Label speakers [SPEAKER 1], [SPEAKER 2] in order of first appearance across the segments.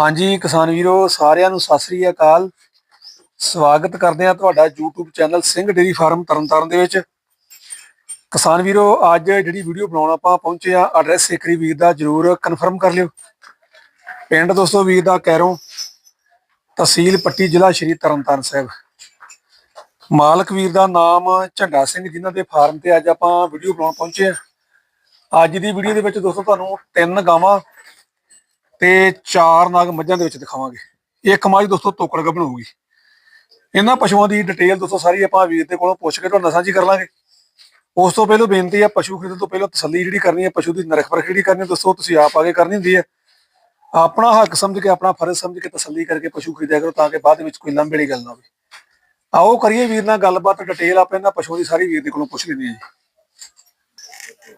[SPEAKER 1] ਹਾਂਜੀ ਕਿਸਾਨ ਵੀਰੋ, ਸਾਰਿਆਂ ਨੂੰ ਸਤਿ ਸ੍ਰੀ ਅਕਾਲ। ਸਵਾਗਤ ਕਰਦੇ ਆ ਤੁਹਾਡਾ YouTube channel Singh dairy farm Tarn Taran ਦੇ ਵਿੱਚ। ਕਿਸਾਨ ਵੀਰੋ, ਅੱਜ ਜਿਹੜੀ ਵੀਡੀਓ ਬਣਾਉਣ ਆਪਾਂ ਪਹੁੰਚੇ ਆ ਐਡਰੈਸ ਸੇਕਰੀ ਵੀਰ ਦਾ ਜਰੂਰ ਕਨਫਰਮ ਕਰ ਲਿਓ। ਪਿੰਡ ਦੋਸਤੋ, ਵੀਰ ਦਾ ਕੈਰੋਂ ਤਹਿਸੀਲ ਪੱਟੀ ਜ਼ਿਲ੍ਹਾ ਸ਼੍ਰੀ ਤਰਨਤਾਰਨ ਸਾਹਿਬ। ਮਾਲਕ ਵੀਰ ਦਾ ਨਾਮ ਝੰਡਾ ਸਿੰਘ, ਜਿਨ੍ਹਾਂ ਦੇ ਫਾਰਮ ਤੇ ਅੱਜ ਆਪਾਂ ਵੀਡੀਓ ਬਣਾਉਣ ਪਹੁੰਚੇ ਆ ਅੱਜ ਦੀ ਵੀਡੀਓ ਦੇ ਵਿੱਚ ਦੋਸਤੋ, ਤੁਹਾਨੂੰ ਤਿੰਨ ਗਾਵਾਂ ਤੇ ਚਾਰ ਨਾਗ ਮੱਝਾਂ ਦੇ ਵਿੱਚ ਦਿਖਾਵਾਂਗੇ। ਇੱਕ ਮੱਝ ਦੋਸਤੋ ਤੋਕੜ ਗੱਭਣ ਹੋਊਗੀ। ਇਹਨਾਂ ਪਸ਼ੂਆਂ ਦੀ ਡਿਟੇਲ ਦੋਸਤੋ ਸਾਰੀ ਆਪਾਂ ਵੀਰ ਦੇ ਕੋਲੋਂ ਪੁੱਛ ਕੇ ਤੁਹਾਨੂੰ ਸਾਂਝੀ ਕਰ ਲਾਂਗੇ। ਉਸ ਤੋਂ ਪਹਿਲਾਂ ਬੇਨਤੀ ਹੈ ਪਸ਼ੂ ਖਰੀਦਣ ਤੋਂ ਪਹਿਲਾਂ ਤਸੱਲੀ ਜਿਹੜੀ ਕਰਨੀ ਹੈ ਪਸ਼ੂ ਦੀ ਨਰਖ ਪਰਖ ਜਿਹੜੀ ਕਰਨੀ ਹੈ ਦੋਸਤੋ, ਤੁਸੀਂ ਆਪ ਆਗੇ ਕਰਨੀ ਹੁੰਦੀ ਹੈ ਆਪਣਾ ਹੱਕ ਸਮਝ ਕੇ, ਆਪਣਾ ਫਰਜ਼ ਸਮਝ ਕੇ ਤਸੱਲੀ ਕਰਕੇ ਪਸ਼ੂ ਖਰੀਦਿਆ ਕਰੋ ਤਾਂ ਕਿ ਬਾਅਦ ਵਿੱਚ ਕੋਈ ਲੰਬੇੜੀ ਗੱਲ ਨਾ ਹੋਵੇ। ਆਓ ਕਰੀਏ ਵੀਰ ਨਾਲ ਗੱਲਬਾਤ ਡਿਟੇਲ ਆਪਾਂ ਇਹਨਾਂ ਪਸ਼ੂਆਂ ਦੀ ਸਾਰੀ ਵੀਰ ਦੇ ਕੋਲੋਂ ਪੁੱਛ ਲੈਂਦੇ ਹਾਂ ਜੀ।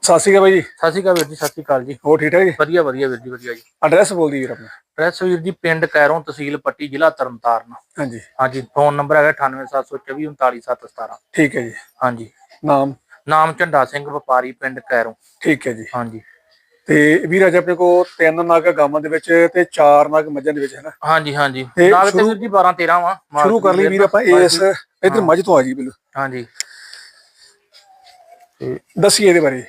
[SPEAKER 1] ਸਤਿ ਸ਼੍ਰੀ ਅਕਾਲ ਬਾਈ ਜੀ।
[SPEAKER 2] ਸਤਿ ਸ਼੍ਰੀ ਅਕਾਲ ਵੀਰ ਜੀ ਸਤਿ ਸ਼੍ਰੀ ਅਕਾਲ ਜੀ।
[SPEAKER 1] ਹੋਰ ਠੀਕ ਠਾਕ ਜੀ?
[SPEAKER 2] ਵਧੀਆ ਵਧੀਆ ਵੀਰ ਜੀ ਵਧੀਆ ਜੀ।
[SPEAKER 1] ਐਡਰੈਸ ਬੋਲ ਦੀ ਵੀਰ ਆਪਣਾ।
[SPEAKER 2] ਪ੍ਰੈਸ ਵੀਰ ਜੀ ਪਿੰਡ ਕੈਰੋਂ ਤਹਿਸੀਲ ਪੱਟੀ ਜ਼ਿਲ੍ਹਾ ਤਰਨਤਾਰਨ।
[SPEAKER 1] ਹਾਂਜੀ।
[SPEAKER 2] ਹਾਂਜੀ ਫੋਨ ਨੰਬਰ ਹੈਗਾ 98724 39717
[SPEAKER 1] ਠੀਕ ਹੈ ਜੀ।
[SPEAKER 2] ਹਾਂਜੀ।
[SPEAKER 1] ਨਾਮ?
[SPEAKER 2] ਨਾਮ ਝੰਡਾ ਸਿੰਘ ਵਪਾਰੀ ਪਿੰਡ ਕੈਰੋਂ।
[SPEAKER 1] ਠੀਕ ਹੈ ਜੀ।
[SPEAKER 2] ਹਾਂਜੀ।
[SPEAKER 1] ਤੇ ਵੀਰ ਅੱਜ ਆਪਣੇ ਕੋਲ ਤਿੰਨ ਨਗ ਗਾਵਾਂ ਦੇ ਵਿੱਚ ਤੇ ਚਾਰ ਨਗ ਮੱਝਾਂ ਦੇ ਵਿੱਚ ਹੈ ਨਾ?
[SPEAKER 2] ਹਾਂਜੀ ਹਾਂਜੀ। ਨਾਲ ਤੇ ਵੀਰ ਜੀ 12 13 ਵਾ
[SPEAKER 1] ਸ਼ੁਰੂ ਕਰ ਲਈ ਵੀਰ ਆਪਾਂ ਇਸ ਇਧਰ ਮੱਝ ਤੋਂ ਆ ਜੀ ਬਿਲਕੁਲ
[SPEAKER 2] ਹਾਂਜੀ। ਤੇ
[SPEAKER 1] ਦੱਸੀਏ ਇਹਦੇ ਬਾਰੇ।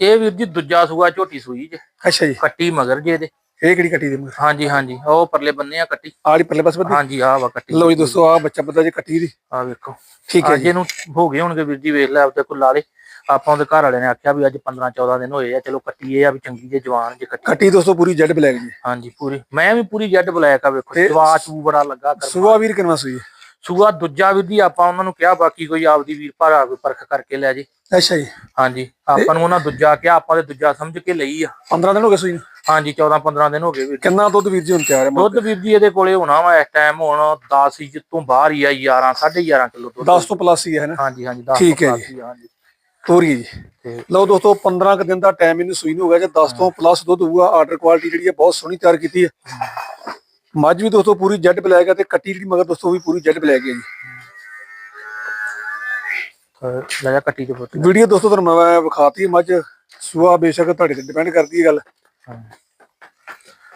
[SPEAKER 2] ਇਹ ਵੀਰ ਜੀ ਦੂਜਾ ਸੂਆ ਝੋਟੀ ਸੂਈ ਜੇ।
[SPEAKER 1] ਅੱਛਾ ਜੀ।
[SPEAKER 2] ਕੱਟੀ ਮਗਰ ਜੇ ਇਹਦੇ।
[SPEAKER 1] ਇਹ ਕਿਹੜੀ ਕੱਟੀ ਦੇ? ਮਗਰ
[SPEAKER 2] ਹਾਂਜੀ ਹਾਂਜੀ। ਉਹ ਪਰਲੇ ਬੰਨੇ ਆ ਕੱਟੀ।
[SPEAKER 1] ਆੜੀ ਪੱਲੇ ਪਾਸ ਬੱਦੀ
[SPEAKER 2] ਹਾਂਜੀ ਆਹ ਵਾ ਕੱਟੀ।
[SPEAKER 1] ਲਓ ਜੀ ਦੋਸਤੋ ਆ ਬੱਚਾ ਬੱਦਾ ਜੀ ਕੱਟੀ ਦੀ।
[SPEAKER 2] ਆ ਵੇਖੋ।
[SPEAKER 1] ਠੀਕ ਹੈ ਜੀ।
[SPEAKER 2] ਇਹਨੂੰ ਹੋ ਗਏ ਹੋਣਗੇ ਵੀਰ ਜੀ ਵੇਖ ਲੈ ਉੱਤੇ ਕੋਈ ਲਾ ਲੇ। ਆਪਾਂ ਉਹਦੇ ਘਰ ਵਾਲੇ ਨੇ ਆਖਿਆ ਵੀ ਅੱਜ 15 14 ਦਿਨ ਹੋਏ ਆ। ਚਲੋ ਕੱਟੀ ਇਹ ਆ ਵੀ ਚੰਗੀ ਜੇ ਜਵਾਨ ਜੇ ਕੱਟੀ।
[SPEAKER 1] ਕੱਟੀ ਦੋਸਤੋ ਪੂਰੀ ਜੈਡ ਬਲੈਕ ਜੀ।
[SPEAKER 2] ਹਾਂਜੀ ਪੂਰੀ। ਮੈਂ ਵੀ ਪੂਰੀ ਜੱਡ ਬਲੈਕ ਆ ਵੇਖੋ। ਜਵਾ ਚੂ ਬੜਾ ਲੱਗਾ ਕਰਮਾ।
[SPEAKER 1] ਸੁਬਾ ਵੀਰ ਕਿੰਨਾ ਸੂਈ?
[SPEAKER 2] ਸੂਆ ਦੂਜਾ ਵੀ ਦੀ ਆਪਾਂ ਉਹਨਾਂ ਨੂੰ ਕਿਹਾ ਬਾਕੀ ਕੋਈ ਆਪਦੀ ਵੀਰ ਭਰਾ ਕੋਈ ਪਰਖ ਕਰਕੇ ਲੈ ਜੇ।
[SPEAKER 1] ਅੱਛਾ ਜੀ।
[SPEAKER 2] ਹਾਂਜੀ ਆਪਾਂ ਨੂੰ ਉਹਨਾਂ ਦੂਜਾ ਕਿਹਾ ਆਪਾਂ ਤੇ ਦੂਜਾ ਸਮਝ ਕੇ ਲਈ ਆ।
[SPEAKER 1] 15 ਦਿਨ ਹੋ ਗਏ ਸੂਈ ਨੂੰ।
[SPEAKER 2] ਹਾਂਜੀ 14 15 ਦਿਨ ਹੋ ਗਏ ਵੀਰ
[SPEAKER 1] ਕਿੰਨਾ ਦੁੱਧ ਵੀਰ ਜੀ ਹੁਣ ਤਿਆਰ ਹੈ
[SPEAKER 2] ਦੁੱਧ ਵੀਰ ਜੀ ਇਹਦੇ ਕੋਲੇ ਹੋਣਾ ਵਾ ਇਸ ਟਾਈਮ ਹੁਣ 10 ਇੰਚ ਤੋਂ ਬਾਹਰ ਹੀ ਆ 11 11.5 ਕਿਲੋ ਦੁੱਧ।
[SPEAKER 1] 10 ਤੋਂ ਪਲੱਸ ਹੀ ਹੈ ਨਾ?
[SPEAKER 2] ਹਾਂਜੀ ਹਾਂਜੀ 10
[SPEAKER 1] ਠੀਕ ਹੈ
[SPEAKER 2] ਤੋਂ plus ਹੀ ਹਾਂਜੀ।
[SPEAKER 1] ਤੋਰੀ ਜੀ। ਲਓ ਦੋਸਤੋ 15 ਕੁ ਦਿਨ ਦਾ ਟਾਈਮ ਇਹਨੂੰ ਸੂਈ ਨੂੰ ਹੋ ਗਿਆ ਜੇ 10 ਤੋਂ ਪਲੱਸ ਦੁੱਧ ਹੋਊਗਾ ਆਰਡਰ ਕੁਆਲਿਟੀ ਜਿਹੜੀ ਹੈ ਬਹੁਤ ਸੋਹਣੀ ਤਿਆਰ ਕੀਤੀ ਹੈ। ਮੱਝ ਵੀ ਦੋਸਤੋ ਪੂਰੀ ਜੈਡ ਬਲੈਕ ਹੈ ਤੇ ਕੱਟੀ ਜਿਹੜੀ ਮਗਰ ਦੋਸਤੋ ਵੀ ਪੂਰੀ ਜੈਡ ਬਲੈਕ ਹੈ ਜੀ।
[SPEAKER 2] ਲੈ ਜਾ ਕੱਟੀ ਪੁੱਤ।
[SPEAKER 1] ਵੀਡੀਓ ਦੋਸਤੋ ਤੁਹਾਨੂੰ ਮੈਂ ਵਿਖਾਤੀ ਮੱਝ। ਸੂਆ ਬੇਸ਼ੱਕ ਤੁਹਾਡੇ ਤੇ ਡਿਪੈਂਡ ਕਰਦੀ ਹੈ ਗੱਲ।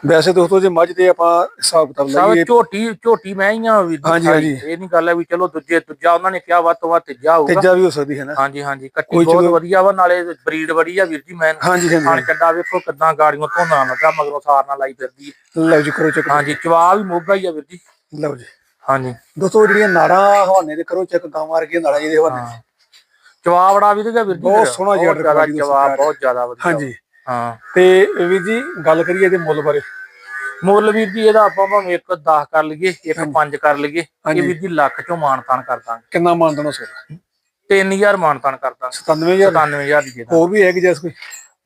[SPEAKER 1] ਵੈਸੇ ਦੋਸਤੋ ਜੇ ਮੱਝ ਤੇ ਆਪਾਂ ਹਿਸਾਬ ਕਿਤਾਬ ਲਾਈਏ
[SPEAKER 2] ਝੋਟੀ ਝੋਟੀ ਮੈਂ ਹੀ ਆ ਜੀ
[SPEAKER 1] ਹਾਂਜੀ। ਹਾਂਜੀ।
[SPEAKER 2] ਇਹ ਨਹੀਂ ਗੱਲ ਹੈ ਵੀ ਚਲੋ ਦੂਜੇ ਦੂਜਾ ਉਹਨਾਂ ਨੇ ਕਿਹਾ ਵੱਧ ਤੋਂ ਵੱਧ ਤੀਜਾ ਹੋਊਗਾ।
[SPEAKER 1] ਤੇਜਾ ਵੀ ਹੋ ਸਕਦੀ ਹੈ ਨਾ।
[SPEAKER 2] ਹਾਂਜੀ ਹਾਂਜੀ। ਕੱਟੀ ਬਹੁਤ ਵਧੀਆ ਵਾ ਨਾਲੇ ਬਰੀਡ ਬੜੀ ਆ ਵੀਰ ਜੀ ਮੈਂ
[SPEAKER 1] ਹਾਂਜੀ ਹਾਂਜੀ
[SPEAKER 2] ਚੱਡਾ ਵੇਖੋ ਕਿਦਾਂ ਗਾੜੀਆਂ ਧੋਣਾ ਲੱਗਾ ਮਗਰੋਂ ਸਾਰ ਨਾਲ ਲਾਈ ਫਿਰਦੀ
[SPEAKER 1] ਲਓ ਜੀ ਕਰੋ ਚੈੱਕ
[SPEAKER 2] ਹਾਂਜੀ ਚਵਾ ਵੀ ਮੋਗਾ ਹੀ ਆ ਵੀਰ ਜੀ।
[SPEAKER 1] ਲਓ ਜੀ।
[SPEAKER 2] ਹਾਂਜੀ।
[SPEAKER 1] ਦੋਸਤੋ ਜਿਹੜੀਆਂ ਨਾੜਾਂ ਹਵਾਨੇ ਦੇ ਕਰੋ ਚੈੱਕ ਗਾਵਾਂ ਵਰਗੀਆਂ ਨਾੜਾਂ ਜਿਹਦੇ ਹਵਾਨੇ।
[SPEAKER 2] ਹਾਂ ਚਵਾ ਬੜਾ ਵੀ ਤੇ ਵੀਰ ਜੀ
[SPEAKER 1] ਬਹੁਤ। ਸੋਹਣਾ
[SPEAKER 2] ਜ਼ਿਆਦਾ
[SPEAKER 1] quality ਦਾ ਸਰਕਾਰ।
[SPEAKER 2] ਬਹੁਤ ਜ਼ਿਆਦਾ ਵਧੀਆ।
[SPEAKER 1] ਹਾਂਜੀ।
[SPEAKER 2] ਹਾਂ।
[SPEAKER 1] ਤੇ ਵੀਰ ਜੀ ਗੱਲ ਕਰੀਏ ਇਹਦੇ ਮੁੱਲ ਬਾਰੇ।
[SPEAKER 2] ਮੁੱਲ ਵੀਰ ਜੀ ਇਹਦਾ ਆਪਾਂ ਭਾਵੇਂ ਇੱਕ 10 ਕਰ ਲਈਏ ਇੱਕ 5 ਕਰ ਲਈਏ। ਇਹ ਵੀਰ ਜੀ ਲੱਖ ਚੋਂ ਮਾਨਤਾਨ ਕਰ ਦਾਂਗੇ।
[SPEAKER 1] ਕਿੰਨਾ ਮਾਨਦਨ ਹੋ ਸਕਦਾ?
[SPEAKER 2] 3000 ਮਾਨਤਾਨ ਕਰ ਦਾਂਗੇ।
[SPEAKER 1] 97000
[SPEAKER 2] 97000 ਦੀ ਦੇ
[SPEAKER 1] ਹੋਰ ਵੀ ਹੈ ਕਿ ਜੈਸ ਕੋਈ?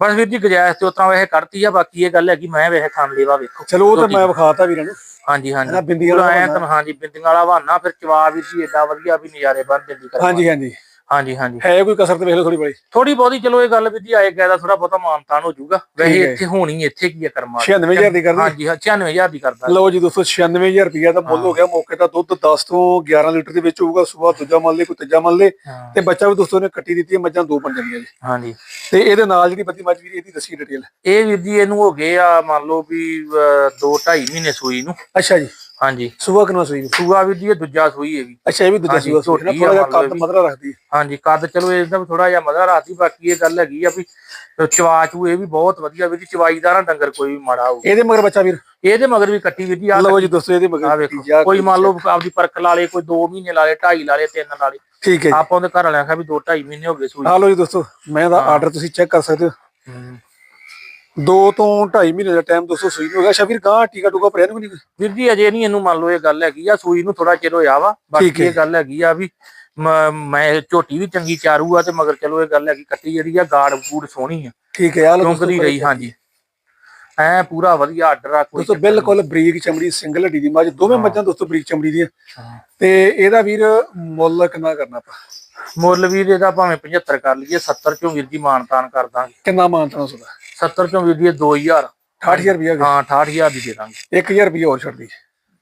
[SPEAKER 2] ਬਸ ਵੀਰ ਜੀ ਗੁਜਾਇਸ਼ ਤੇ ਉਤਰਾ ਵੈਸੇ ਕੱਢਤੀ ਆ ਬਾਕੀ ਇਹ ਗੱਲ ਹੈ ਕਿ ਮੈਂ ਵੈਸੇ ਖਾਣ ਲੇਵਾ ਵੇਖੋ।
[SPEAKER 1] ਚਲੋ ਉਹ ਤਾਂ ਮੈਂ ਵਿਖਾਤਾ ਵੀਰਾਂ ਨੂੰ।
[SPEAKER 2] ਹਾਂਜੀ ਹਾਂਜੀ।
[SPEAKER 1] ਬਿੰਦੀਆਂ ਵਾਲਾ
[SPEAKER 2] ਹਾਂਜੀ ਬਿੰਦੀਆਂ ਵਾਲਾ ਬਹਾਨਾ ਫਿਰ ਚਵਾ ਵੀ ਜੀ ਏਡਾ ਵਧੀਆ ਵੀ ਨਜ਼ਾਰੇ ਬਣ ਕਰ
[SPEAKER 1] ਹਾਂਜੀ ਹਾਂਜੀ।
[SPEAKER 2] ਹਾਂਜੀ ਹਾਂਜੀ।
[SPEAKER 1] ਹੈ ਕੋਈ ਕਸਰ ਤੇ ਵੇਖ ਲਓ ਥੋੜੀ ਬੜੀ
[SPEAKER 2] ਥੋੜੀ ਬਹੁਤੀ ਚਲੋ ਇਹ ਗੱਲ ਵੀ ਜੀ ਆਏ ਗਿਆ ਦਾ ਥੋੜਾ ਬਹੁਤਾ ਮਾਨਤਾਨ ਹੋ ਜਾਊਗਾ। ਵੈਸੇ
[SPEAKER 1] ਠੀਕ ਹੈ।
[SPEAKER 2] ਇੱਥੇ ਹੋਣੀ ਇੱਥੇ ਕੀ ਹੈ ਕਰਮਾ
[SPEAKER 1] 96000 ਦੀ ਕਰਦੀ।
[SPEAKER 2] ਹਾਂਜੀ ਹਾਂ 96000 ਦੀ ਕਰਦਾ।
[SPEAKER 1] ਲਓ ਜੀ ਦੋਸਤੋ 96000 ਰੁਪਇਆ ਦਾ ਮੁੱਲ ਹੋ ਗਿਆ। ਮੌਕੇ ਦਾ ਦੁੱਧ 10 ਤੋਂ 11 ਲੀਟਰ ਦੇ ਵਿੱਚ ਹੋਊਗਾ। ਸਵੇਰ ਦੂਜਾ ਮੰਨ ਲੈ ਕੋਈ ਤੀਜਾ ਮੰਨ ਲੈ
[SPEAKER 2] ਹਾਂ,
[SPEAKER 1] ਤੇ ਬੱਚਾ ਵੀ ਦੋਸਤੋ ਨੇ ਕੱਟੀ ਦਿੱਤੀ ਹੈ ਮੱਝਾਂ ਦੋ ਬਣ ਜਾਂਦੀਆਂ ਜੀ।
[SPEAKER 2] ਹਾਂਜੀ।
[SPEAKER 1] ਤੇ ਇਹਦੇ ਨਾਲ ਜਿਹੜੀ ਬੱਤੀ ਮੱਝ ਵੀ ਇਹਦੀ ਦੱਸੀ ਡਿਟੇਲ।
[SPEAKER 2] ਇਹ ਵੀਰ ਜੀ ਇਹਨੂੰ ਹੋ ਗਏ ਆ ਮੰਨ ਲਓ ਵੀ 2 2.5 ਮਹੀਨੇ ਸੂਈ ਨੂੰ।
[SPEAKER 1] ਅੱਛਾ ਜੀ।
[SPEAKER 2] ਹਾਂਜੀ।
[SPEAKER 1] ਸਵੇਰ ਕਿੰਨਾ ਸੂਈ
[SPEAKER 2] ਸੂਆ ਵੀਰ ਜੀ ਇਹ ਦੂਜਾ ਸੂਈ ਹੈ ਵੀ
[SPEAKER 1] ਅੱਛਾ ਇਹ ਵੀ ਦੂਜਾ ਸੂਆ ਸੂਈ ਨਾ ਥੋੜਾ ਜਿਹਾ ਕੱਦ। ਮਦਰਾ ਰੱਖਦੀ। ਹੈ।
[SPEAKER 2] ਹਾਂਜੀ ਕੱਦ ਚਲੋ ਇਹਦਾ ਵੀ ਥੋੜਾ ਜਿਹਾ ਮਜ਼ਾ ਰਾਤੀ ਬਾਕੀ ਇਹ ਗੱਲ ਹੈਗੀ ਆ ਵੀ ਚਵਾ ਚੂ ਇਹ ਵੀ ਬਹੁਤ ਵਧੀਆ ਵੀਰ ਜੀ ਚਵਾਈਦਾ ਨਾ ਡੰਗਰ ਕੋਈ ਵੀ ਮਾੜਾ ਹੋਊ
[SPEAKER 1] ਇਹਦੇ ਮਗਰ ਬੱਚਾ ਵੀਰ?
[SPEAKER 2] ਇਹਦੇ ਮਗਰ ਵੀ ਕੱਟੀ ਵੀਰ ਜੀ ਆ
[SPEAKER 1] ਲਓ ਜੀ ਦੋਸਤੋ ਇਹਦੇ
[SPEAKER 2] ਆ
[SPEAKER 1] ਮਗਰ
[SPEAKER 2] ਵੇਖੋ ਕੋਈ ਮੰਨ ਲਓ ਆਪਦੀ ਪਰਖ ਲਾ ਲੇ ਕੋਈ 2 ਮਹੀਨੇ ਲਾ ਲੇ 2.5 ਲਾ ਲੇ 3 ਲਾ ਲੇ
[SPEAKER 1] ਠੀਕ ਹੈ
[SPEAKER 2] ਆਪਾਂ ਉਹਦੇ ਘਰ ਵਾਲਿਆਂ ਆਖਿਆ ਵੀ 2 2.5 ਮਹੀਨੇ ਹੋ ਗਏ ਸੂਈ।
[SPEAKER 1] ਆ ਲਓ ਜੀ ਦੋਸਤੋ ਮੈਂ ਦਾ ਆਰਡਰ ਤੁਸੀਂ ਚੈੱਕ ਕਰ ਸਕਦੇ ਹੋ। ਦੋ ਤੋਂ 2.5 ਮਹੀਨੇ ਦਾ ਟਾਈਮ ਦੋਸਤੋ ਸੂਈ ਨੂੰ। ਹੋ ਗਿਆ ਸ਼ਾਫੀਰ ਗਾਂ ਟੀਕਾ ਟੂਕਾ ਭਰਿਆ ਨੂੰ ਨਹੀਂ
[SPEAKER 2] ਵੀਰ ਜੀ ਅਜੇ ਨਹੀਂ ਇਹਨੂੰ ਮੰਨ ਲਓ ਇਹ ਗੱਲ ਹੈਗੀ ਆ ਸੂਈ ਨੂੰ ਥੋੜਾ ਚਿਰ ਹੋਇਆ ਵਾ। ਬਾਕੀ। ਇਹ ਗੱਲ ਹੈਗੀ ਆ ਵੀ ਮ- ਝੋਟੀ ਵੀ ਚੰਗੀ ਚਾਰੂ ਆ ਤੇ ਮਗਰ ਚਲੋ ਇਹ ਗੱਲ ਹੈਗੀ ਕੱਟੀ ਜਿਹੜੀ ਆ ਗਾੜ ਗੂੜ ਸੋਹਣੀ ਆ।
[SPEAKER 1] ਠੀਕ ਹੈ ਆ
[SPEAKER 2] ਚੌਂਕਦੀ ਰਹੀ ਹਾਂਜੀ। ਐ ਪੂਰਾ ਵਧੀਆ ਆਰਡਰ ਆ ਕੋਈ
[SPEAKER 1] ਦੋਸਤੋ ਬਿਲਕੁਲ ਬਰੀਕ ਚਮੜੀ ਸਿੰਗਲ ਹੱਡੀ ਦੀ ਮੱਝ ਦੋਵੇਂ ਮੱਝਾਂ ਦੋਸਤੋ ਬਰੀਕ ਚਮੜੀ ਦੀਆਂ। ਤੇ ਇਹਦਾ ਵੀਰ ਮੁੱਲ ਕਿੰਨਾ ਕਰਨਾ ਆਪਾਂ?
[SPEAKER 2] ਮੁੱਲ ਵੀਰ ਇਹਦਾ ਭਾਵੇਂ 75 ਕਰ ਲਈਏ 70 ਚੋਂ ਵੀਰ ਜੀ ਮਾਨਤਾਨ ਕਰ ਦਾਂਗੇ।
[SPEAKER 1] ਕਿੰਨਾ ਮਾਨਤਨਾ ਸਕਦਾ
[SPEAKER 2] 70 ਚੋਂ ਵੀਰ ਜੀ ਇਹ 2000
[SPEAKER 1] 68000 ਰੁਪਇਆ
[SPEAKER 2] ਹਾਂ 68000 ਦੀ ਦੇ ਦਾਂਗੇ।
[SPEAKER 1] 1000 ਰੁਪਇਆ ਹੋਰ ਛੱਡ ਦੀ।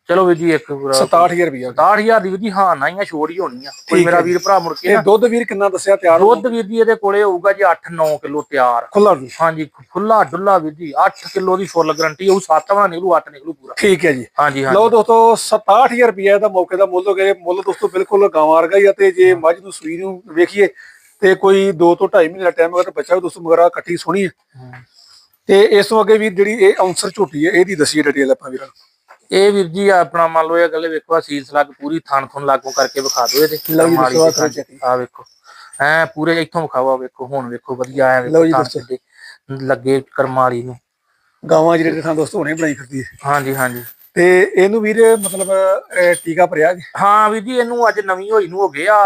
[SPEAKER 2] ਚਲੋ ਵੀਰ ਜੀ ਇੱਕ ਪੂਰਾ
[SPEAKER 1] 67000 ਰੁਪਏ
[SPEAKER 2] 60000 ਦੀ। ਵੀਰ ਜੀ ਹਾਂ ਨਾ ਹੀ ਛੋੜ ਹੀ ਹੋਣੀ ਆ ਕੋਈ ਮੇਰਾ
[SPEAKER 1] ਹੈ।
[SPEAKER 2] ਵੀਰ ਭਰਾ ਮੁੜ ਕੇ
[SPEAKER 1] ਇਹ ਦੁੱਧ ਵੀਰ ਕਿੰਨਾ ਦੱਸਿਆ? ਤਿਆਰ
[SPEAKER 2] ਦੁੱਧ ਵੀਰ ਜੀ ਇਹਦੇ ਕੋਲੇ ਹੋਊਗਾ ਜੀ 8-9 ਕਿਲੋ ਤਿਆਰ।
[SPEAKER 1] ਖੁੱਲਾ ਜੀ
[SPEAKER 2] ਹਾਂਜੀ ਖੁੱਲਾ ਡੁੱਲਾ ਵੀਰ ਜੀ 8 ਕਿਲੋ ਦੀ ਫੁੱਲ ਗਰੰਟੀ ਹੋਊ 7 ਵਾਂ ਨਿਕਲੂ 8 ਨਿਕਲੂ ਪੂਰਾ।
[SPEAKER 1] ਠੀਕ ਹੈ ਜੀ।
[SPEAKER 2] ਹਾਂਜੀ ਹਾਂਜੀ।
[SPEAKER 1] ਲਓ ਦੋਸਤੋ 67000 ਰੁਪਏ ਦਾ ਮੌਕੇ ਦਾ ਮੁੱਲ ਹੋ ਗਿਆ। ਮੁੱਲ ਦੋਸਤੋ ਬਿਲਕੁਲ ਗਾਵਾਂ ਵਰਗਾ ਹੀ ਆ ਤੇ ਜੇ ਮੱਝ ਨੂੰ ਸੂਈ ਨੂੰ ਵੇਖੀਏ ਤੇ ਕੋਈ 2 ਤੋਂ 2.5 ਮਹੀਨੇ ਦਾ ਟਾਈਮ ਤਾਂ ਬੱਚਾ ਵੀ ਦੋਸਤੋ ਮਗਰਾ ਕੱਟੀ ਸੋਹਣੀ ਹੈ। ਤੇ ਇਸ ਤੋਂ ਅੱਗੇ ਵੀਰ ਜਿਹੜੀ ਇਹ ਆਉਂਸਰ ਝੋਟੀ ਹੈ ਇਹਦੀ ਦੱਸੀਏ ਡਿਟੇਲ ਆਪਾਂ ਵੀਰਾਂ।
[SPEAKER 2] ਇਹ ਵੀਰ ਜੀ ਆਪਣਾ ਮੰਨ ਲਓ ਇਹ ਗੱਲੇ ਵੇਖੋ ਆਹ ਸੀਲ ਸਲੱਗ ਪੂਰੀ ਥਣ ਥਣ ਲਾਗੂ ਕਰਕੇ ਵਿਖਾ ਦਿਓ ਇਹਦੇ
[SPEAKER 1] ਲਓ ਜੀ।
[SPEAKER 2] ਆ ਵੇਖੋ ਐ ਪੂਰੇ ਇੱਥੋਂ ਵਿਖਾਵਾ ਵੇਖੋ ਹੁਣ ਵੇਖੋ ਵਧੀਆ ਐ
[SPEAKER 1] ਲਓ ਜੀ ਦੱਸੋ।
[SPEAKER 2] ਲੱਗੇ ਕਰਮਾਲੀ ਨੂੰ
[SPEAKER 1] ਗਾਵਾਂ ਜਿਹੜੇ ਥਾਂ ਦੋਸਤੋ ਹੁਣੇ ਬਣਾਈ ਫਿਰਦੀ ਹੈ
[SPEAKER 2] ਹਾਂਜੀ ਹਾਂਜੀ
[SPEAKER 1] ਤੇ ਇਹਨੂੰ ਵੀਰ ਮਤਲਬ ਅਹ, ਟੀਕਾ ਭਰਿਆ ਜੀ
[SPEAKER 2] ਹਾਂ ਵੀਰ ਜੀ ਇਹਨੂੰ ਅੱਜ ਨਵੀਂ ਹੋਈ ਨੂੰ ਹੋ ਗਏ ਆ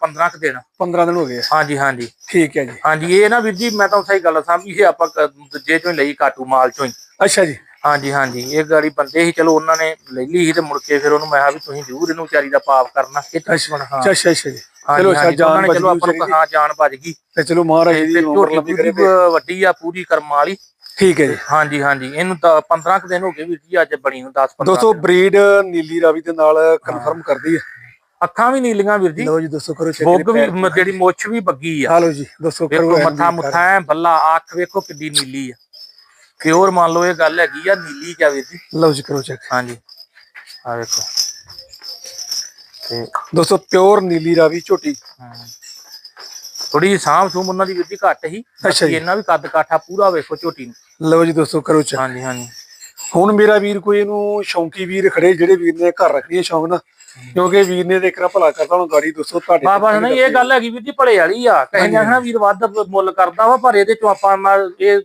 [SPEAKER 2] 15 ਕੁ ਦਿਨ।
[SPEAKER 1] 15 ਦਿਨ ਹੋ ਗਏ ਆ।
[SPEAKER 2] ਹਾਂਜੀ ਹਾਂਜੀ।
[SPEAKER 1] ਠੀਕ ਹੈ ਜੀ।
[SPEAKER 2] ਹਾਂਜੀ ਇਹ ਨਾ ਵੀਰ ਜੀ ਮੈਂ ਤਾਂ ਸਹੀ ਗੱਲ ਦੱਸਾਂ ਵੀ ਇਹ ਆਪਾਂ ਕ- ਦੂਜੇ ਚੋਂ ਹੀ ਲਈ ਕਾਟੂ ਮਾਲ ਚੋਂ ਹੀ।
[SPEAKER 1] ਅੱਛਾ ਜੀ।
[SPEAKER 2] ਹਾਂਜੀ ਹਾਂਜੀ। ਇਹ ਗਾੜੀ ਬੰਦੇ ਸੀ ਚਲੋ ਉਹਨਾਂ ਨੇ ਲੈ ਲਈ ਸੀ ਤੇ ਮੁੜ ਕੇ ਫਿਰ ਉਹਨੂੰ ਮੈਂ ਕਿਹਾ ਵੀ ਤੁਸੀਂ ਜ਼ਰੂਰ ਇਹਨੂੰ ਵਿਚਾਰੀ ਦਾ ਪਾਪ ਕਰਨਾ। ਇਹ ਤਾਂ
[SPEAKER 1] ਅੱਛਾ
[SPEAKER 2] ਹਾਂ।
[SPEAKER 1] ਅੱਛਾ ਅੱਛਾ ਅੱਛਾ ਜੀ। ਚਲੋ ਅੱਛਾ ਜਾਨ ਬਚ
[SPEAKER 2] ਚਲੋ
[SPEAKER 1] ਗਈ
[SPEAKER 2] ਆਪਾਂ ਨੂੰ ਹਾਂ ਜਾਨ ਬਚ ਗਈ।
[SPEAKER 1] ਤੇ ਚਲੋ ਮਹਾਰਾਜ ਜੀ
[SPEAKER 2] ਤੇ
[SPEAKER 1] ਦੀ ਉਮਰ
[SPEAKER 2] ਝੋਟੀ
[SPEAKER 1] ਲੰਬੀ
[SPEAKER 2] ਪੂਰੀ
[SPEAKER 1] ਕਰੇ ਤੇ
[SPEAKER 2] ਵੱਡੀ ਆ ਪੂਰੀ ਕਰਮਾਂ ਵਾਲੀ।
[SPEAKER 1] ਠੀਕ ਹੈ ਜੀ।
[SPEAKER 2] ਹਾਂਜੀ ਹਾਂਜੀ। ਇਹਨੂੰ ਤਾਂ 15 ਕੁ ਦਿਨ ਹੋ ਗਏ ਵੀਰ ਜੀ ਅੱਜ ਬਣੀ ਨੂੰ 10 15
[SPEAKER 1] ਦੋਸਤੋ ਬਰੀਡ ਨੀਲੀ ਰਾਵੀ ਦੇ ਨਾਲ ਕਨਫਰਮ ਕਰਦੀ ਹੈ।
[SPEAKER 2] ਅੱਖਾਂ ਵੀ ਨੀਲੀਆਂ ਵੀਰ ਜੀ।
[SPEAKER 1] ਲਓ ਜੀ ਦੋਸਤੋ ਕਰੋ ਚੈੱਕ
[SPEAKER 2] ਬੁੱਗ ਵੀ ਮ- ਜਿਹੜੀ ਮੁੱਛ ਵੀ ਬੱਗੀ ਆ।
[SPEAKER 1] ਹਾਲੋ ਜੀ ਦੋਸਤੋ ਕਰੋ ਐਨ
[SPEAKER 2] ਮੱਥਾ ਮੁੱਥਾ ਐ ਬੱਲਾ ਅੱਖ ਵੇਖੋ ਕਿੱਡੀ ਨੀਲੀ ਆ। ਪਿਓਰ ਮੰਨ ਲਓ ਇਹ ਗੱਲ ਹੈਗੀ ਆ ਨੀਲੀ ਕਿਆ ਵੀਰ ਜੀ?
[SPEAKER 1] ਲਓ ਜੀ ਕਰੋ ਚੈੱਕ
[SPEAKER 2] ਹਾਂਜੀ। ਆ ਵੇਖੋ। ਤੇ
[SPEAKER 1] ਦੋਸਤੋ ਪਿਓਰ ਨੀਲੀ ਰਾਵੀ ਝੋਟੀ।
[SPEAKER 2] ਥੋੜੀ ਸਾਂਭ ਸੂਮ ਉਹਨਾਂ ਦੀ ਵੀਰ ਜੀ ਘੱਟ ਹੀ
[SPEAKER 1] ਅੱਛਾ ਜੀ।
[SPEAKER 2] ਇਹਨਾਂ ਵੀ ਕੱਦ ਕਾਠਾ ਪੂਰਾ ਵੇਖੋ ਝੋਟੀ ਨੂੰ।
[SPEAKER 1] ਲਓ ਜੀ ਦੋਸਤੋ ਕਰੋ ਚੈੱਕ
[SPEAKER 2] ਹਾਂਜੀ ਹਾਂਜੀ।
[SPEAKER 1] ਹੁਣ ਮੇਰਾ ਵੀਰ ਕੋਈ ਇਹਨੂੰ ਸ਼ੌਂਕੀ ਵੀਰ ਖੜੇ ਜਿਹੜੇ ਵੀਰ ਨੇ ਘਰ ਰੱਖਣੀ ਹੈ ਸ਼ੌਂਕ ਨਾਲ ਕਿਉਂਕਿ ਵੀਰ ਨੇ ਨਾ ਭਲਾ ਕਰਦਾ ਹੁਣ ਗਾੜੀ ਦੋਸਤੋ ਤੁਹਾਡੇ
[SPEAKER 2] ਬਾਬਾ ਨਹੀਂ ਇਹ ਗੱਲ ਹੈਗੀ ਵੀਰ ਜੀ ਭਲੇ ਵਾਲੀ ਆ। ਕਹੇ
[SPEAKER 1] ਹਾਂਜੀ।
[SPEAKER 2] ਨਾ ਵੀਰ ਵੱਧ ਮੁੱਲ ਕਰਦਾ ਵਾ ਪਰ ਇਹਦੇ ਚੋਂ ਆਪਾਂ ਨਾਲ ਇਹ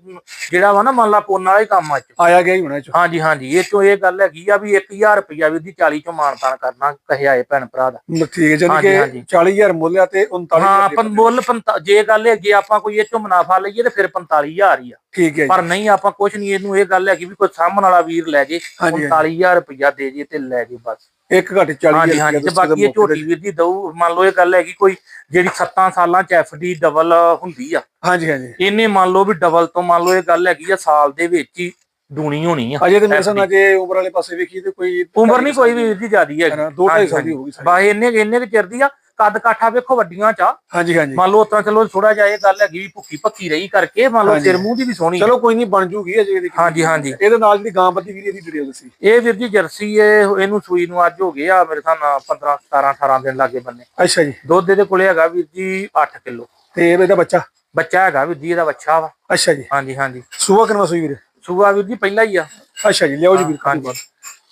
[SPEAKER 2] ਜਿਹੜਾ ਵਾ ਨਾ ਮੰਨ ਲਾ ਪੁੰਨ ਵਾਲਾ ਕੰਮ ਆ ਚ।
[SPEAKER 1] ਆਇਆ ਗਿਆ ਹੀ ਹੋਣਾ ਚੋਂ।
[SPEAKER 2] ਹਾਂਜੀ ਹਾਂਜੀ ਇਹ ਚੋਂ ਇਹ ਗੱਲ ਹੈਗੀ ਆ ਵੀ 1000 ਰੁਪਇਆ ਵੀਰ ਜੀ 40 ਚੋਂ ਮਾਨਤਾਨ ਕਰਨਾ ਕਹੇ ਆਏ ਭੈਣ ਭਰਾ ਦਾ।
[SPEAKER 1] ਠੀਕ ਹੈ ਜਾਨੀ ਕਿ
[SPEAKER 2] ਹਾਂਜੀ।
[SPEAKER 1] 40000 ਮੁੱਲ ਆ ਤੇ 39000
[SPEAKER 2] ਹਾਂ ਆਪਾਂ ਮੁੱਲ ਜੇ ਗੱਲ ਹੈ ਜੇ ਆਪਾਂ ਕੋਈ ਇਹ ਚੋਂ ਮੁਨਾਫਾ ਲਈਏ ਤੇ ਫਿਰ 45000 ਹੀ ਆ।
[SPEAKER 1] ਠੀਕ ਹੈ ਜੀ।
[SPEAKER 2] ਪਰ ਨਹੀਂ ਆਪਾਂ ਕੁਝ ਨਹੀਂ ਇਹਨੂੰ ਇਹ ਗੱਲ ਹੈਗੀ ਵੀ ਕੋਈ ਸਾਹਮਣ ਵਾਲਾ ਵੀਰ ਲੈ ਜੇ
[SPEAKER 1] ਹਾਂਜੀ,
[SPEAKER 2] 45000 ਰੁਪਇਆ ਦੇ ਜੇ ਤੇ ਲੈ ਜੇ ਬਸ।
[SPEAKER 1] ਇੱਕ ਘੱਟ 40000
[SPEAKER 2] ਹਾਂਜੀ ਹਾਂਜੀ। ਤੇ ਬਾਕੀ ਇਹ ਝੋਟੀ ਵੀਰ ਜੀ ਦਊ ਮੰਨ ਲਓ ਇਹ ਗੱਲ ਹੈਗੀ ਕੋਈ ਜਿਹੜੀ 7 ਸਾਲਾਂ ਚ ਐਫਡੀ ਡਬਲ ਹੁੰਦੀ ਆ।
[SPEAKER 1] ਹਾਂਜੀ ਹਾਂਜੀ।
[SPEAKER 2] ਇਹਨੇ ਮੰਨ ਲਓ ਵੀ ਡਬਲ ਤੋਂ ਮੰਨ ਲਓ ਇਹ ਗੱਲ ਹੈਗੀ ਆ ਸਾਲ ਦੇ ਵਿੱਚ ਹੀ ਦੂਣੀ ਹੋਣੀ ਆ
[SPEAKER 1] ਅਜੇ ਤੇ ਮੇਰੇ ਸਾਹ ਜੇ ਉਮਰ ਵਾਲੇ ਪਾਸੇ ਵੇਖੀ ਤੇ ਕੋਈ
[SPEAKER 2] ਉਮਰ ਨਹੀਂ ਕੋਈ ਵੀ ਵੀਰ ਜੀ ਜ਼ਿਆਦੀ
[SPEAKER 1] ਹੈ ਨਾ,
[SPEAKER 2] ਹੈਗੀ
[SPEAKER 1] ਦੋ ਢਾਈ
[SPEAKER 2] ਹਾਂਜੀ,
[SPEAKER 1] ਸਾਲ ਦੀ। ਹੋਊਗੀ।
[SPEAKER 2] ਬਸ ਇੰਨੇ ਇੰਨੇ ਕੁ ਚਿਰ ਦੀ ਆ ਕੱਦ ਕਾਠਾ ਵੇਖੋ ਵੱਡੀਆਂ ਚ।
[SPEAKER 1] ਹਾਂਜੀ ਹਾਂਜੀ।
[SPEAKER 2] ਮੰਨ ਲਓ ਤਾਂ ਚਲੋ ਥੋੜਾ ਜਿਹਾ ਇਹ ਗੱਲ ਹੈਗੀ ਵੀ ਭੁੱਖੀ ਭੱਕੀ ਰਹੀ ਕਰਕੇ ਮੰਨ ਲਓ। ਸਿਰ ਮੂੰਹ ਦੀ ਵੀ ਸੋਹਣੀ।
[SPEAKER 1] ਚਲੋ ਕੋਈ ਨਹੀਂ ਬਣ ਜੂਗੀ ਅਜੇ ਇਹਦੀ
[SPEAKER 2] ਹਾਂਜੀ ਹਾਂਜੀ।
[SPEAKER 1] ਇਹਦੇ ਨਾਲ ਜਿਹੜੀ ਗਾਂ ਬੱਦੀ ਵੀਰ ਇਹਦੀ ਡਿਟੇਲ ਦੱਸੀ।
[SPEAKER 2] ਇਹ ਵੀਰ ਜੀ ਜਰਸੀ ਇਹ ਇਹਨੂੰ ਸੂਈ ਨੂੰ ਅੱਜ ਹੋ ਗਏ ਆ ਮੇਰੇ ਨਾਲ 15 17 18 ਦਿਨ ਲਾਗੇ ਬੰਨੇ।
[SPEAKER 1] ਅੱਛਾ ਜੀ।
[SPEAKER 2] ਦੁੱਧ ਇਹਦੇ ਕੋਲੇ ਹੈਗਾ ਵੀਰ ਜੀ 8 ਕਿਲੋ।
[SPEAKER 1] ਤੇ ਇਹਦਾ ਬੱਚਾ?
[SPEAKER 2] ਬੱਚਾ ਹੈਗਾ ਵੀਰ ਜੀ ਇਹਦਾ ਬੱਚਾ ਵਾ।
[SPEAKER 1] ਅੱਛਾ ਜੀ।
[SPEAKER 2] ਹਾਂਜੀ ਹਾਂਜੀ।
[SPEAKER 1] ਸੂਆ ਕਿੰਨਾ ਸੂਈ ਵੀਰ?
[SPEAKER 2] ਸੂਆ ਵੀਰ ਜੀ ਪਹਿਲਾ ਹੀ ਆ।
[SPEAKER 1] ਅੱਛਾ ਜੀ ਲਿਆਓ ਜੀ ਵੀਰ
[SPEAKER 2] ਹਾਂਜੀ।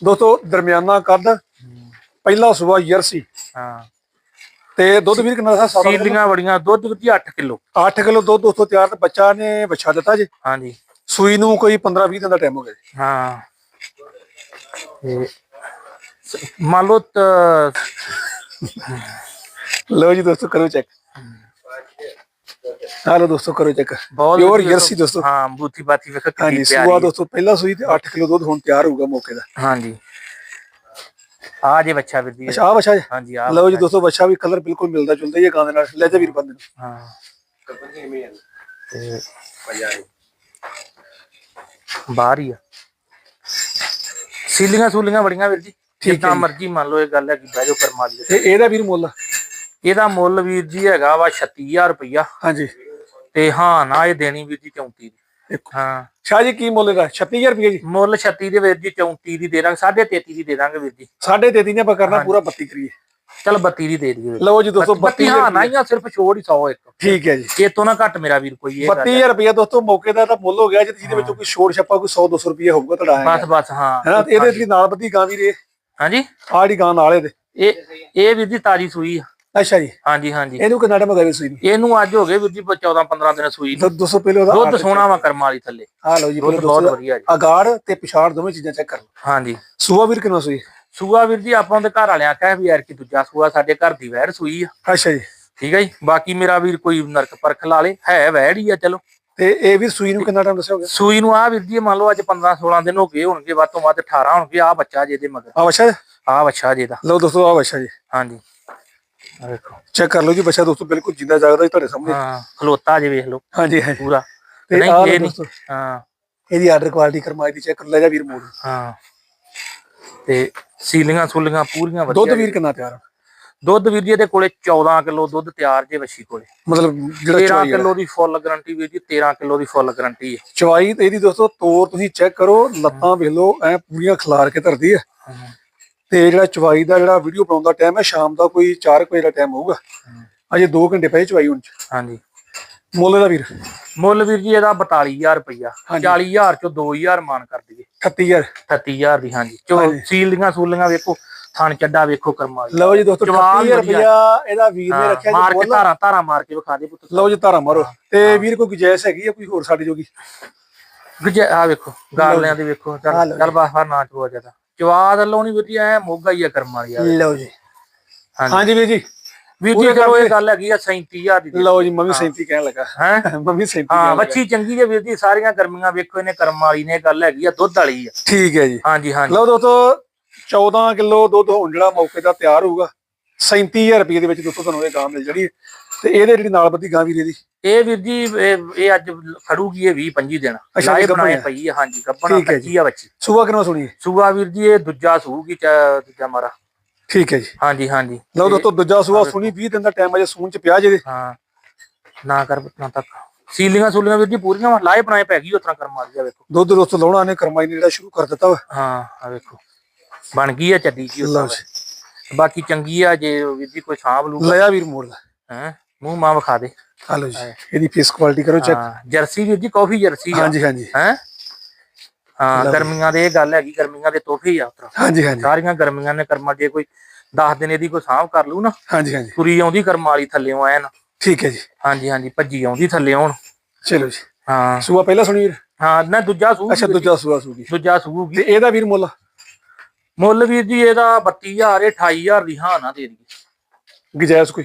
[SPEAKER 1] ਦੋਸਤੋ ਦਰਮਿਆਨਾ ਕੱਦ ਪਹਿਲਾ ਸੂਆ ਜਰਸੀ।
[SPEAKER 2] ਹਾਂ।
[SPEAKER 1] ਤੇ ਦੁੱਧ ਵੀਰ ਕਿੰਨਾ ਸਾਰਾ
[SPEAKER 2] ਸੀਲੀਆਂ ਬੜੀਆਂ ਦੁੱਧ ਜੀ 8 ਕਿਲੋ।
[SPEAKER 1] 8 ਕਿਲੋ ਦੁੱਧ ਦੋਸਤੋ ਤਿਆਰ ਤੇ ਬੱਚਾ ਨੇ ਬੱਚਾ ਦਿੱਤਾ ਜੀ।
[SPEAKER 2] ਹਾਂਜੀ।
[SPEAKER 1] ਸੂਈ ਨੂੰ ਕੋਈ 15 20 ਦਿਨ ਦਾ ਟਾਈਮ ਹੋ ਗਿਆ ਜੀ।
[SPEAKER 2] ਹਾਂ। ਤੇ ਮੰਨ ਲਓ ਤ-
[SPEAKER 1] ਲਓ ਜੀ ਦੋਸਤੋ ਕਰੋ ਚੈੱਕ ਹਾਲੋ ਦੋਸਤੋ ਕਰੋ ਚੈੱਕ
[SPEAKER 2] ਬਹੁਤ
[SPEAKER 1] ਪਿਓਰ ਜਰਸੀ ਦੋਸਤੋ।
[SPEAKER 2] ਹਾਂ ਬੂਥੀ ਬਾਤੀ ਵੇਖ
[SPEAKER 1] ਹਾਂਜੀ
[SPEAKER 2] ਕਿੰਨੀ
[SPEAKER 1] ਸੂਆ
[SPEAKER 2] ਪਿਆਰੀ
[SPEAKER 1] ਦੋਸਤੋ ਪਹਿਲਾ ਸੂਈ ਤੇ 8 ਕਿਲੋ ਦੁੱਧ ਹੁਣ ਤਿਆਰ ਹੋਊਗਾ ਮੌਕੇ ਦਾ।
[SPEAKER 2] ਹਾਂਜੀ। ਆ ਜੇ ਬੱਚਾ ਵੀਰ ਜੀ।
[SPEAKER 1] ਅੱਛਾ ਆ ਬੱਚਾ ਜੀ?
[SPEAKER 2] ਹਾਂਜੀ ਆ
[SPEAKER 1] ਲਓ ਜੀ ਦੋਸਤੋ ਬੱਚਾ ਵੀ ਕਲਰ ਬਿਲਕੁਲ ਮਿਲਦਾ ਜੁਲਦਾ ਹੀ ਗਾਂ ਦੇ ਨਾਲ। ਲੈ ਜਾ ਵੀਰ ਬੰਦੇ ਨੂੰ।
[SPEAKER 2] ਹਾਂ। ਤੇ ਬਾਹਰ ਹੀ ਆ। ਸੀਲੀਆਂ ਸੂਲੀਆਂ ਬੜੀਆਂ ਵੀਰ ਜੀ। ਜਿੱਦਾਂ ਮਰਜ਼ੀ ਮੰਨ ਲਓ ਇਹ ਗੱਲ ਹੈ ਕਿ ਬਹਿ ਜਾਓ ਕਰਮਾ ਦੀ
[SPEAKER 1] ਤੇ ਇਹਦਾ ਵੀਰ ਮੁੱਲ?
[SPEAKER 2] ਇਹਦਾ ਮੁੱਲ ਵੀਰ ਜੀ ਹੈਗਾ ਵਾ 36000 ਰੁਪਇਆ
[SPEAKER 1] ਹਾਂਜੀ।
[SPEAKER 2] ਤੇ ਹਾਂ ਨਾ ਇਹ ਦੇਣੀ ਵੀਰ ਜੀ 34 ਦੀ।
[SPEAKER 1] ਦੇਖੋ।
[SPEAKER 2] ਹਾਂ।
[SPEAKER 1] ਸ਼ਾਹ ਜੀ ਕੀ ਮੁੱਲ ਇਹਦਾ 36000 ਰੁਪਏ ਜੀ।
[SPEAKER 2] ਮੁੱਲ 36 ਦੇ ਵੀਰ ਜੀ 34 ਦੀ ਦੇ ਦਾਂਗੇ 33.5 ਦੀ ਦੇ ਦਾਂਗੇ ਵੀਰ ਜੀ।
[SPEAKER 1] ਸਾਢੇ ਤੇਤੀ ਨੇ ਆਪਾਂ ਕਰਨਾ ਪੂਰਾ 32 ਕਰੀਏ।
[SPEAKER 2] ਚਲ 32 ਦੀ ਦੇ ਦਈਏ
[SPEAKER 1] ਲਓ ਜੀ ਦੋਸਤੋ
[SPEAKER 2] 32 ਹਾਂ ਨਾ ਹੀ ਸਿਰਫ ਛੋੜ ਹੀ 100 ਇੱਕ।
[SPEAKER 1] ਠੀਕ ਹੈ ਜੀ।
[SPEAKER 2] ਇਹ ਤੋਂ ਨਾ ਘੱਟ ਮੇਰਾ ਵੀਰ ਕੋਈ ਇਹ ਗੱਲ
[SPEAKER 1] 32000 ਰੁਪਏ ਦੋਸਤੋ ਮੌਕੇ ਦਾ ਤਾਂ ਮੁੱਲ ਹੋ ਗਿਆ ਜਿਹਦੇ ਵਿੱਚ ਕੋਈ ਛੋੜ ਛੱਪਾ ਕੋਈ 100 200 ਰੁਪਏ ਹੋਊਗਾ ਤੁਹਾਡਾ
[SPEAKER 2] ਬਸ ਬਸ ਹਾਂ।
[SPEAKER 1] ਹੈਨਾ ਇਹਦੇ ਲਈ ਨਾਲ ਬੱਦੀ ਗਾਂ ਵੀਰ ਇਹ
[SPEAKER 2] ਹਾਂਜੀ।
[SPEAKER 1] ਜਿਹੜੀ ਗਾਂ ਨਾਲ ਇਹਦੇ।
[SPEAKER 2] ਇਹ ਇਹ ਵੀਰ ਜੀ ਤਾਜੀ ਸੂਈ ਆ।
[SPEAKER 1] ਅੱਛਾ ਜੀ।
[SPEAKER 2] ਹਾਂਜੀ ਹਾਂਜੀ।
[SPEAKER 1] ਇਹਨੂੰ ਕਿੰਨਾ ਟਾਈਮ ਹੋ ਗਿਆ ਸੂਈ ਨੂੰ?
[SPEAKER 2] ਇਹਨੂੰ ਅੱਜ ਹੋ ਗਏ ਵੀਰ ਜੀ 14 15 ਦਿਨ ਸੂਈ ਨੂੰ।
[SPEAKER 1] ਦੁੱਧ 200 ਪਹਿਲੇ ਉਹਦਾ
[SPEAKER 2] ਦੁੱਧ ਸੋਹਣਾ ਵਾ ਕਰਮ ਵਾਲੀ ਥੱਲੇ।
[SPEAKER 1] ਆ ਲਓ ਜੀ
[SPEAKER 2] ਦੁੱਧ ਬਹੁਤ ਵਧੀਆ ਜੀ।
[SPEAKER 1] ਅਗਾੜ ਤੇ ਪਿਛਾੜ ਦੋਵੇਂ ਚੀਜ਼ਾਂ ਚੈੱਕ ਕਰ ਲਓ।
[SPEAKER 2] ਹਾਂਜੀ।
[SPEAKER 1] ਸੂਆ ਵੀਰ ਕਿੰਨਾ ਸੂਈ?
[SPEAKER 2] ਸੂਆ ਵੀਰ ਜੀ ਆਪਾਂ ਉਹਦੇ ਘਰ ਵਾਲਿਆਂ ਆਖਿਆ ਵੀ ਯਾਰ ਕਿ ਦੂਜਾ ਸੂਆ ਸਾਡੇ ਘਰ ਦੀ ਵੈੜ ਸੂਈ ਆ।
[SPEAKER 1] ਅੱਛਾ ਜੀ।
[SPEAKER 2] ਠੀਕ ਹੈ ਜੀ? ਬਾਕੀ ਮੇਰਾ ਵੀਰ ਕੋਈ ਨਰਕ ਪਰਖ ਲਾ ਲੇ ਹੈ ਵੈੜ ਹੀ ਆ ਚਲੋ।
[SPEAKER 1] ਤੇ ਇਹ ਵੀਰ ਸੂਈ ਨੂੰ ਕਿੰਨਾ ਟਾਈਮ ਦੱਸਿਆ
[SPEAKER 2] ਸੂਈ ਨੂੰ ਆ ਵੀਰ ਜੀ ਮੰਨ ਲਓ ਅੱਜ 15 16 ਦਿਨ ਹੋ ਗਏ ਹੋਣਗੇ ਵੱਧ ਤੋਂ ਵੱਧ 18 ਹੋਣਗੇ ਆ ਬੱਚਾ ਜੇ ਦੇ ਮਗਰ।
[SPEAKER 1] ਆ ਬੱਚਾ?
[SPEAKER 2] ਆ ਬੱਚਾ ਜੇ ਦਾ
[SPEAKER 1] ਲਓ ਦੋਸਤੋ ਆ ਬੱਚਾ ਜੀ।
[SPEAKER 2] ਹਾਂਜੀ। ਆ ਵੇਖੋ।
[SPEAKER 1] ਚੈੱਕ ਕਰ ਲਓ ਜੀ ਬੱਚਾ ਦੋਸਤੋ ਬਿਲਕੁਲ ਜਿੰਦਾ ਜਾਗਦਾ ਜੀ ਤੁਹਾਡੇ ਸਾਹਮਣੇ।
[SPEAKER 2] ਹਾਂ ਖਲੋਤਾ ਜੇ ਵੇਖ ਲਓ।
[SPEAKER 1] ਹਾਂਜੀ ਹਾਂਜੀ।
[SPEAKER 2] ਪੂਰਾ।
[SPEAKER 1] ਤੇ
[SPEAKER 2] ਨਹੀਂ ਇਹ ਨਹੀਂ। ਹਾਂ।
[SPEAKER 1] ਇਹਦੀ ਆਰਡਰ ਕੁਆਲਿਟੀ ਕਰਮਾਈ ਦੀ ਚੈੱਕ ਕਰ ਲੈ ਜਾ ਵੀਰ ਮੋੜ।
[SPEAKER 2] ਹਾਂ। ਤੇ ਸੀਲੀਆਂ ਸੂਲੀਆਂ ਪੂਰੀਆਂ
[SPEAKER 1] ਦੁੱਧ
[SPEAKER 2] ਵਧੀਆ
[SPEAKER 1] ਵੀਰ ਕਿੰਨਾ ਤਿਆਰ?
[SPEAKER 2] ਦੁੱਧ ਵੀਰ ਜੀ ਇਹਦੇ ਕੋਲੇ 14 ਕਿਲੋ ਦੁੱਧ ਤਿਆਰ ਜੇ ਵੱਛੀ ਕੋਲੇ।
[SPEAKER 1] ਮਤਲਬ ਜਿਹੜਾ
[SPEAKER 2] 13
[SPEAKER 1] ਚਵਾਈ ਆ।
[SPEAKER 2] ਕਿਲੋ ਦੀ ਫੁੱਲ ਗਾਰੰਟੀ ਵੀਰ ਜੀ 13 ਕਿਲੋ ਦੀ ਫੁੱਲ ਗਾਰੰਟੀ ਹੈ।
[SPEAKER 1] ਚਵਾਈ ਤੇ ਇਹਦੀ ਦੋਸਤੋ ਤੋਰ ਤੁਸੀਂ ਚੈੱਕ ਕਰੋ ਲੱਤਾਂ ਵੇਖ ਲਓ ਐ ਪੂਰੀਆਂ ਖਿਲਾਰ ਕੇ ਧਰਦੀ ਆ ਤੇ ਜਿਹੜਾ ਚਵਾਈ ਦਾ ਜਿਹੜਾ ਵੀਡੀਓ ਬਣਾਉਣ ਦਾ ਟਾਈਮ ਹੈ ਸ਼ਾਮ ਦਾ ਕੋਈ 4 ਵਜੇ ਦਾ ਟਾਈਮ ਹੋਊਗਾ। ਅਜੇ 2 ਘੰਟੇ ਪਏ ਚਵਾਈ ਹੁਣ ਚ।
[SPEAKER 2] ਹਾਂਜੀ।
[SPEAKER 1] ਮੁੱਲ ਦਾ ਵੀਰ?
[SPEAKER 2] ਮੁੱਲ ਵੀਰ ਜੀ ਇਹਦਾ 42000 ਰੁਪਇਆ
[SPEAKER 1] ਹਾਂਜੀ।
[SPEAKER 2] 40000 ਚੋਂ 2000 ਮਾਨ ਕਰ ਦਈਏ।
[SPEAKER 1] 38000
[SPEAKER 2] 38000 ਦੀ ਹਾਂਜੀ। ਚੋ। ਸੀਲੀਆਂ ਸੂਲੀਆਂ ਵੇਖੋ ਥਣ ਚੱਡਾ ਵੇਖੋ ਕਰਮਾ
[SPEAKER 1] ਲਓ ਜੀ ਦੋਸਤੋ
[SPEAKER 2] ਜਵਾਬ
[SPEAKER 1] 38000
[SPEAKER 2] ਵਧੀਆ।
[SPEAKER 1] ਰੁਪਇਆ ਇਹਦਾ ਵੀਰ ਨੇ ਰੱਖਿਆ
[SPEAKER 2] ਮਾਰ
[SPEAKER 1] ਜੀ
[SPEAKER 2] ਕੇ
[SPEAKER 1] ਮੁੱਲ।
[SPEAKER 2] ਧਾਰਾਂ ਧਾਰਾਂ ਮਾਰ ਕੇ ਵਿਖਾ ਦੇ ਪੁੱਤ।
[SPEAKER 1] ਲਓ ਜੀ ਧਾਰਾ ਮਾਰੋ। ਤੇ ਵੀਰ ਕੋਈ ਗੁਜਾਇਸ਼ ਹੈਗੀ ਆ ਕੋਈ ਹੋਰ ਸਾਡੇ ਜੋਗੀ?
[SPEAKER 2] ਗੁਜੇ ਆ ਵੇਖੋ ਗਾਲਿਆਂ ਦੇ ਵੇਖੋ
[SPEAKER 1] ਆ
[SPEAKER 2] ਚੱਲ ਬਾਹਰ ਨਾ ਚੋ ਜ਼ਿਆਦਾ। ਜਵਾਦ ਵੀਰ ਜੀ ਐ ਮੋਗਾ ਹੀ ਆ ਕਰਮਾ ਦੀ ਯਾਰ
[SPEAKER 1] ਲਓ ਜੀ।
[SPEAKER 2] ਹਾਂਜੀ।
[SPEAKER 1] ਵੀਰ ਜੀ।
[SPEAKER 2] ਵੀਰ ਜੀ ਚਲੋ
[SPEAKER 1] ਕਰ
[SPEAKER 2] ਇਹ ਗੱਲ ਹੈਗੀ ਆ 37000 ਦੀ
[SPEAKER 1] ਲਓ ਜੀ ਮੰਮੀ 37 ਕਹਿਣ ਲੱਗਾ।
[SPEAKER 2] ਹੈ?
[SPEAKER 1] ਮੰਮੀ 37
[SPEAKER 2] ਹਾਂ ਵੱਛੀ ਚੰਗੀ ਜੇ ਵੀਰ ਜੀ ਸਾਰੀਆਂ ਗਰਮੀਆਂ ਵੇਖੋ ਇਹਨੇ ਕਰਮ ਵਾਲੀ ਨੇ ਇਹ ਗੱਲ ਹੈਗੀ ਆ ਦੁੱਧ ਵਾਲੀ ਆ।
[SPEAKER 1] ਠੀਕ ਹੈ ਜੀ।
[SPEAKER 2] ਹਾਂਜੀ ਹਾਂਜੀ।
[SPEAKER 1] ਲਓ ਦੋਸਤੋ 14 ਕਿਲੋ ਦੁੱਧ ਹੋਣ ਜਿਹੜਾ ਮੌਕੇ ਦਾ ਤਿਆਰ ਹੋਊਗਾ 37000 ਰੁਪਏ ਦੇ ਵਿੱਚ ਦੋਸਤੋ ਤੁਹਾਨੂੰ ਇਹ ਗਾਂ ਮਿਲ ਜਣੀ ਤੇ ਇਹਦੇ ਜਿਹੜੀ ਨਾਲ ਬੱਦੀ ਗਾਂ ਵੀਰੇ ਦੀ
[SPEAKER 2] ਇਹ ਵੀਰ ਜੀ ਇਹ ਇਹ ਅੱਜ ਖੜੂਗੀ ਇਹ 20 25 ਦਿਨ।
[SPEAKER 1] ਅੱਛਾ,
[SPEAKER 2] ਲਾਏ
[SPEAKER 1] ਗੱਭਣ
[SPEAKER 2] ਬਣਾਏ
[SPEAKER 1] ਆ।
[SPEAKER 2] ਪਈ ਆ ਹਾਂਜੀ ਗੱਬਣਾ
[SPEAKER 1] ਠੀਕ ਹੈ
[SPEAKER 2] ਕੱਚੀ ਆ ਬੱਚੀ।
[SPEAKER 1] ਸੁਬਾ ਕਿਨਵਾ ਸੁਣੀਏ
[SPEAKER 2] ਸੂਆ ਵੀਰ ਜੀ ਇਹ ਦੂਜਾ ਸੂਗੀ ਚਾ ਦੂਜਾ ਮਾਰਾ।
[SPEAKER 1] ਠੀਕ ਹੈ ਜੀ।
[SPEAKER 2] ਹਾਂਜੀ ਹਾਂਜੀ।
[SPEAKER 1] ਲਓ ਦੋਸਤੋ ਦੂਜਾ ਸੁਬਾ ਸੁਣੀ 20 ਦਿਨ ਦਾ ਟਾਈਮ ਅਜੇ ਸੂਣ ਚ ਪਿਆ ਜੇ
[SPEAKER 2] ਹਾਂ ਨਾ ਕਰ ਨਾ ਤੱਕ। ਸੀਲੀਆਂ ਸੂਲੀਆਂ ਵੀਰ ਜੀ ਪੂਰੀਆਂ ਵਾਂ, ਲਾਏ ਬਣਾਏ ਪੈ ਗਈ ਉਤਰਾ ਕਰ ਮਾਰ ਗਿਆ ਵੇਖੋ।
[SPEAKER 1] ਦੁੱਧ ਦੋਸਤੋ ਲਾਉਣਾ ਨੇ ਕਰਮਾਈ ਨੇ ਜਿਹੜਾ ਸ਼ੁਰੂ ਕਰ ਦਿੱਤਾ ਵਾ।
[SPEAKER 2] ਹਾਂ ਆ ਵੇਖੋ। ਬਣ ਗਈ ਆ ਚੱਡੀ ਜੀ
[SPEAKER 1] ਲਓ ਜੀ।
[SPEAKER 2] ਬਾਕੀ ਚੰਗੀ ਆ ਜੇ ਵੀਰ ਜੀ ਕੋਈ ਸਾਂਭ ਲੂ
[SPEAKER 1] ਲਿਆ ਵੀਰ ਮੋੜ
[SPEAKER 2] ਹੈ ਮੂੰਹ ਮਾਂ ਵਿਖਾ ਦੇ।
[SPEAKER 1] ਆ ਲਓ ਜੀ। ਇਹਦੀ ਫੇਸ ਕੁਆਲਿਟੀ ਕਰੋ ਚੈੱਕ
[SPEAKER 2] ਜਰਸੀ ਵੀਰ ਜੀ ਕਾਫੀ ਜਰਸੀ ਆ।
[SPEAKER 1] ਹਾਂਜੀ ਹਾਂਜੀ।
[SPEAKER 2] ਹੈ? ਹਾਂ ਗਰਮੀਆਂ ਦੇ ਇਹ ਗੱਲ ਹੈਗੀ ਗਰਮੀਆਂ ਦੇ ਤੋਹਫੇ ਆ ਉਤਰਾ।
[SPEAKER 1] ਹਾਂਜੀ ਹਾਂਜੀ।
[SPEAKER 2] ਸਾਰੀਆਂ ਗਰਮੀਆਂ ਨੇ ਕਰਮਾ ਜੇ ਕੋਈ 10 ਦਿਨ ਇਹਦੀ ਕੋਈ ਸਾਂਭ ਕਰ ਲੂ ਨਾ।
[SPEAKER 1] ਹਾਂਜੀ ਹਾਂਜੀ।
[SPEAKER 2] ਤੁਰੀ ਆਉਂਦੀ ਕਰਮਾ ਵਾਲੀ ਥੱਲੇੋਂ ਐਨ।
[SPEAKER 1] ਠੀਕ ਹੈ ਜੀ।
[SPEAKER 2] ਹਾਂਜੀ ਹਾਂਜੀ ਭੱਜੀ ਆਉਂਦੀ ਥੱਲੇ ਹੁਣ।
[SPEAKER 1] ਚਲੋ ਜੀ।
[SPEAKER 2] ਹਾਂ।
[SPEAKER 1] ਸੂਆ ਪਹਿਲਾਂ ਸੁਣੀ ਵੀਰ?
[SPEAKER 2] ਹਾਂ ਨਾ ਦੂਜਾ ਸੂ
[SPEAKER 1] ਅੱਛਾ ਦੂਜਾ ਸੂਆ ਸੂਗੀ
[SPEAKER 2] ਦੂਜਾ ਸੂਗੀ
[SPEAKER 1] ਤੇ ਇਹਦਾ ਵੀਰ ਮੁੱਲ?
[SPEAKER 2] ਮੁੱਲ ਵੀਰ ਜੀ ਇਹਦਾ 32000 ਇਹ 28000 ਦੀ ਹਾਂ ਨਾ ਦੇ ਦੀ
[SPEAKER 1] ਗਜਾਇਜ਼ ਕੋਈ?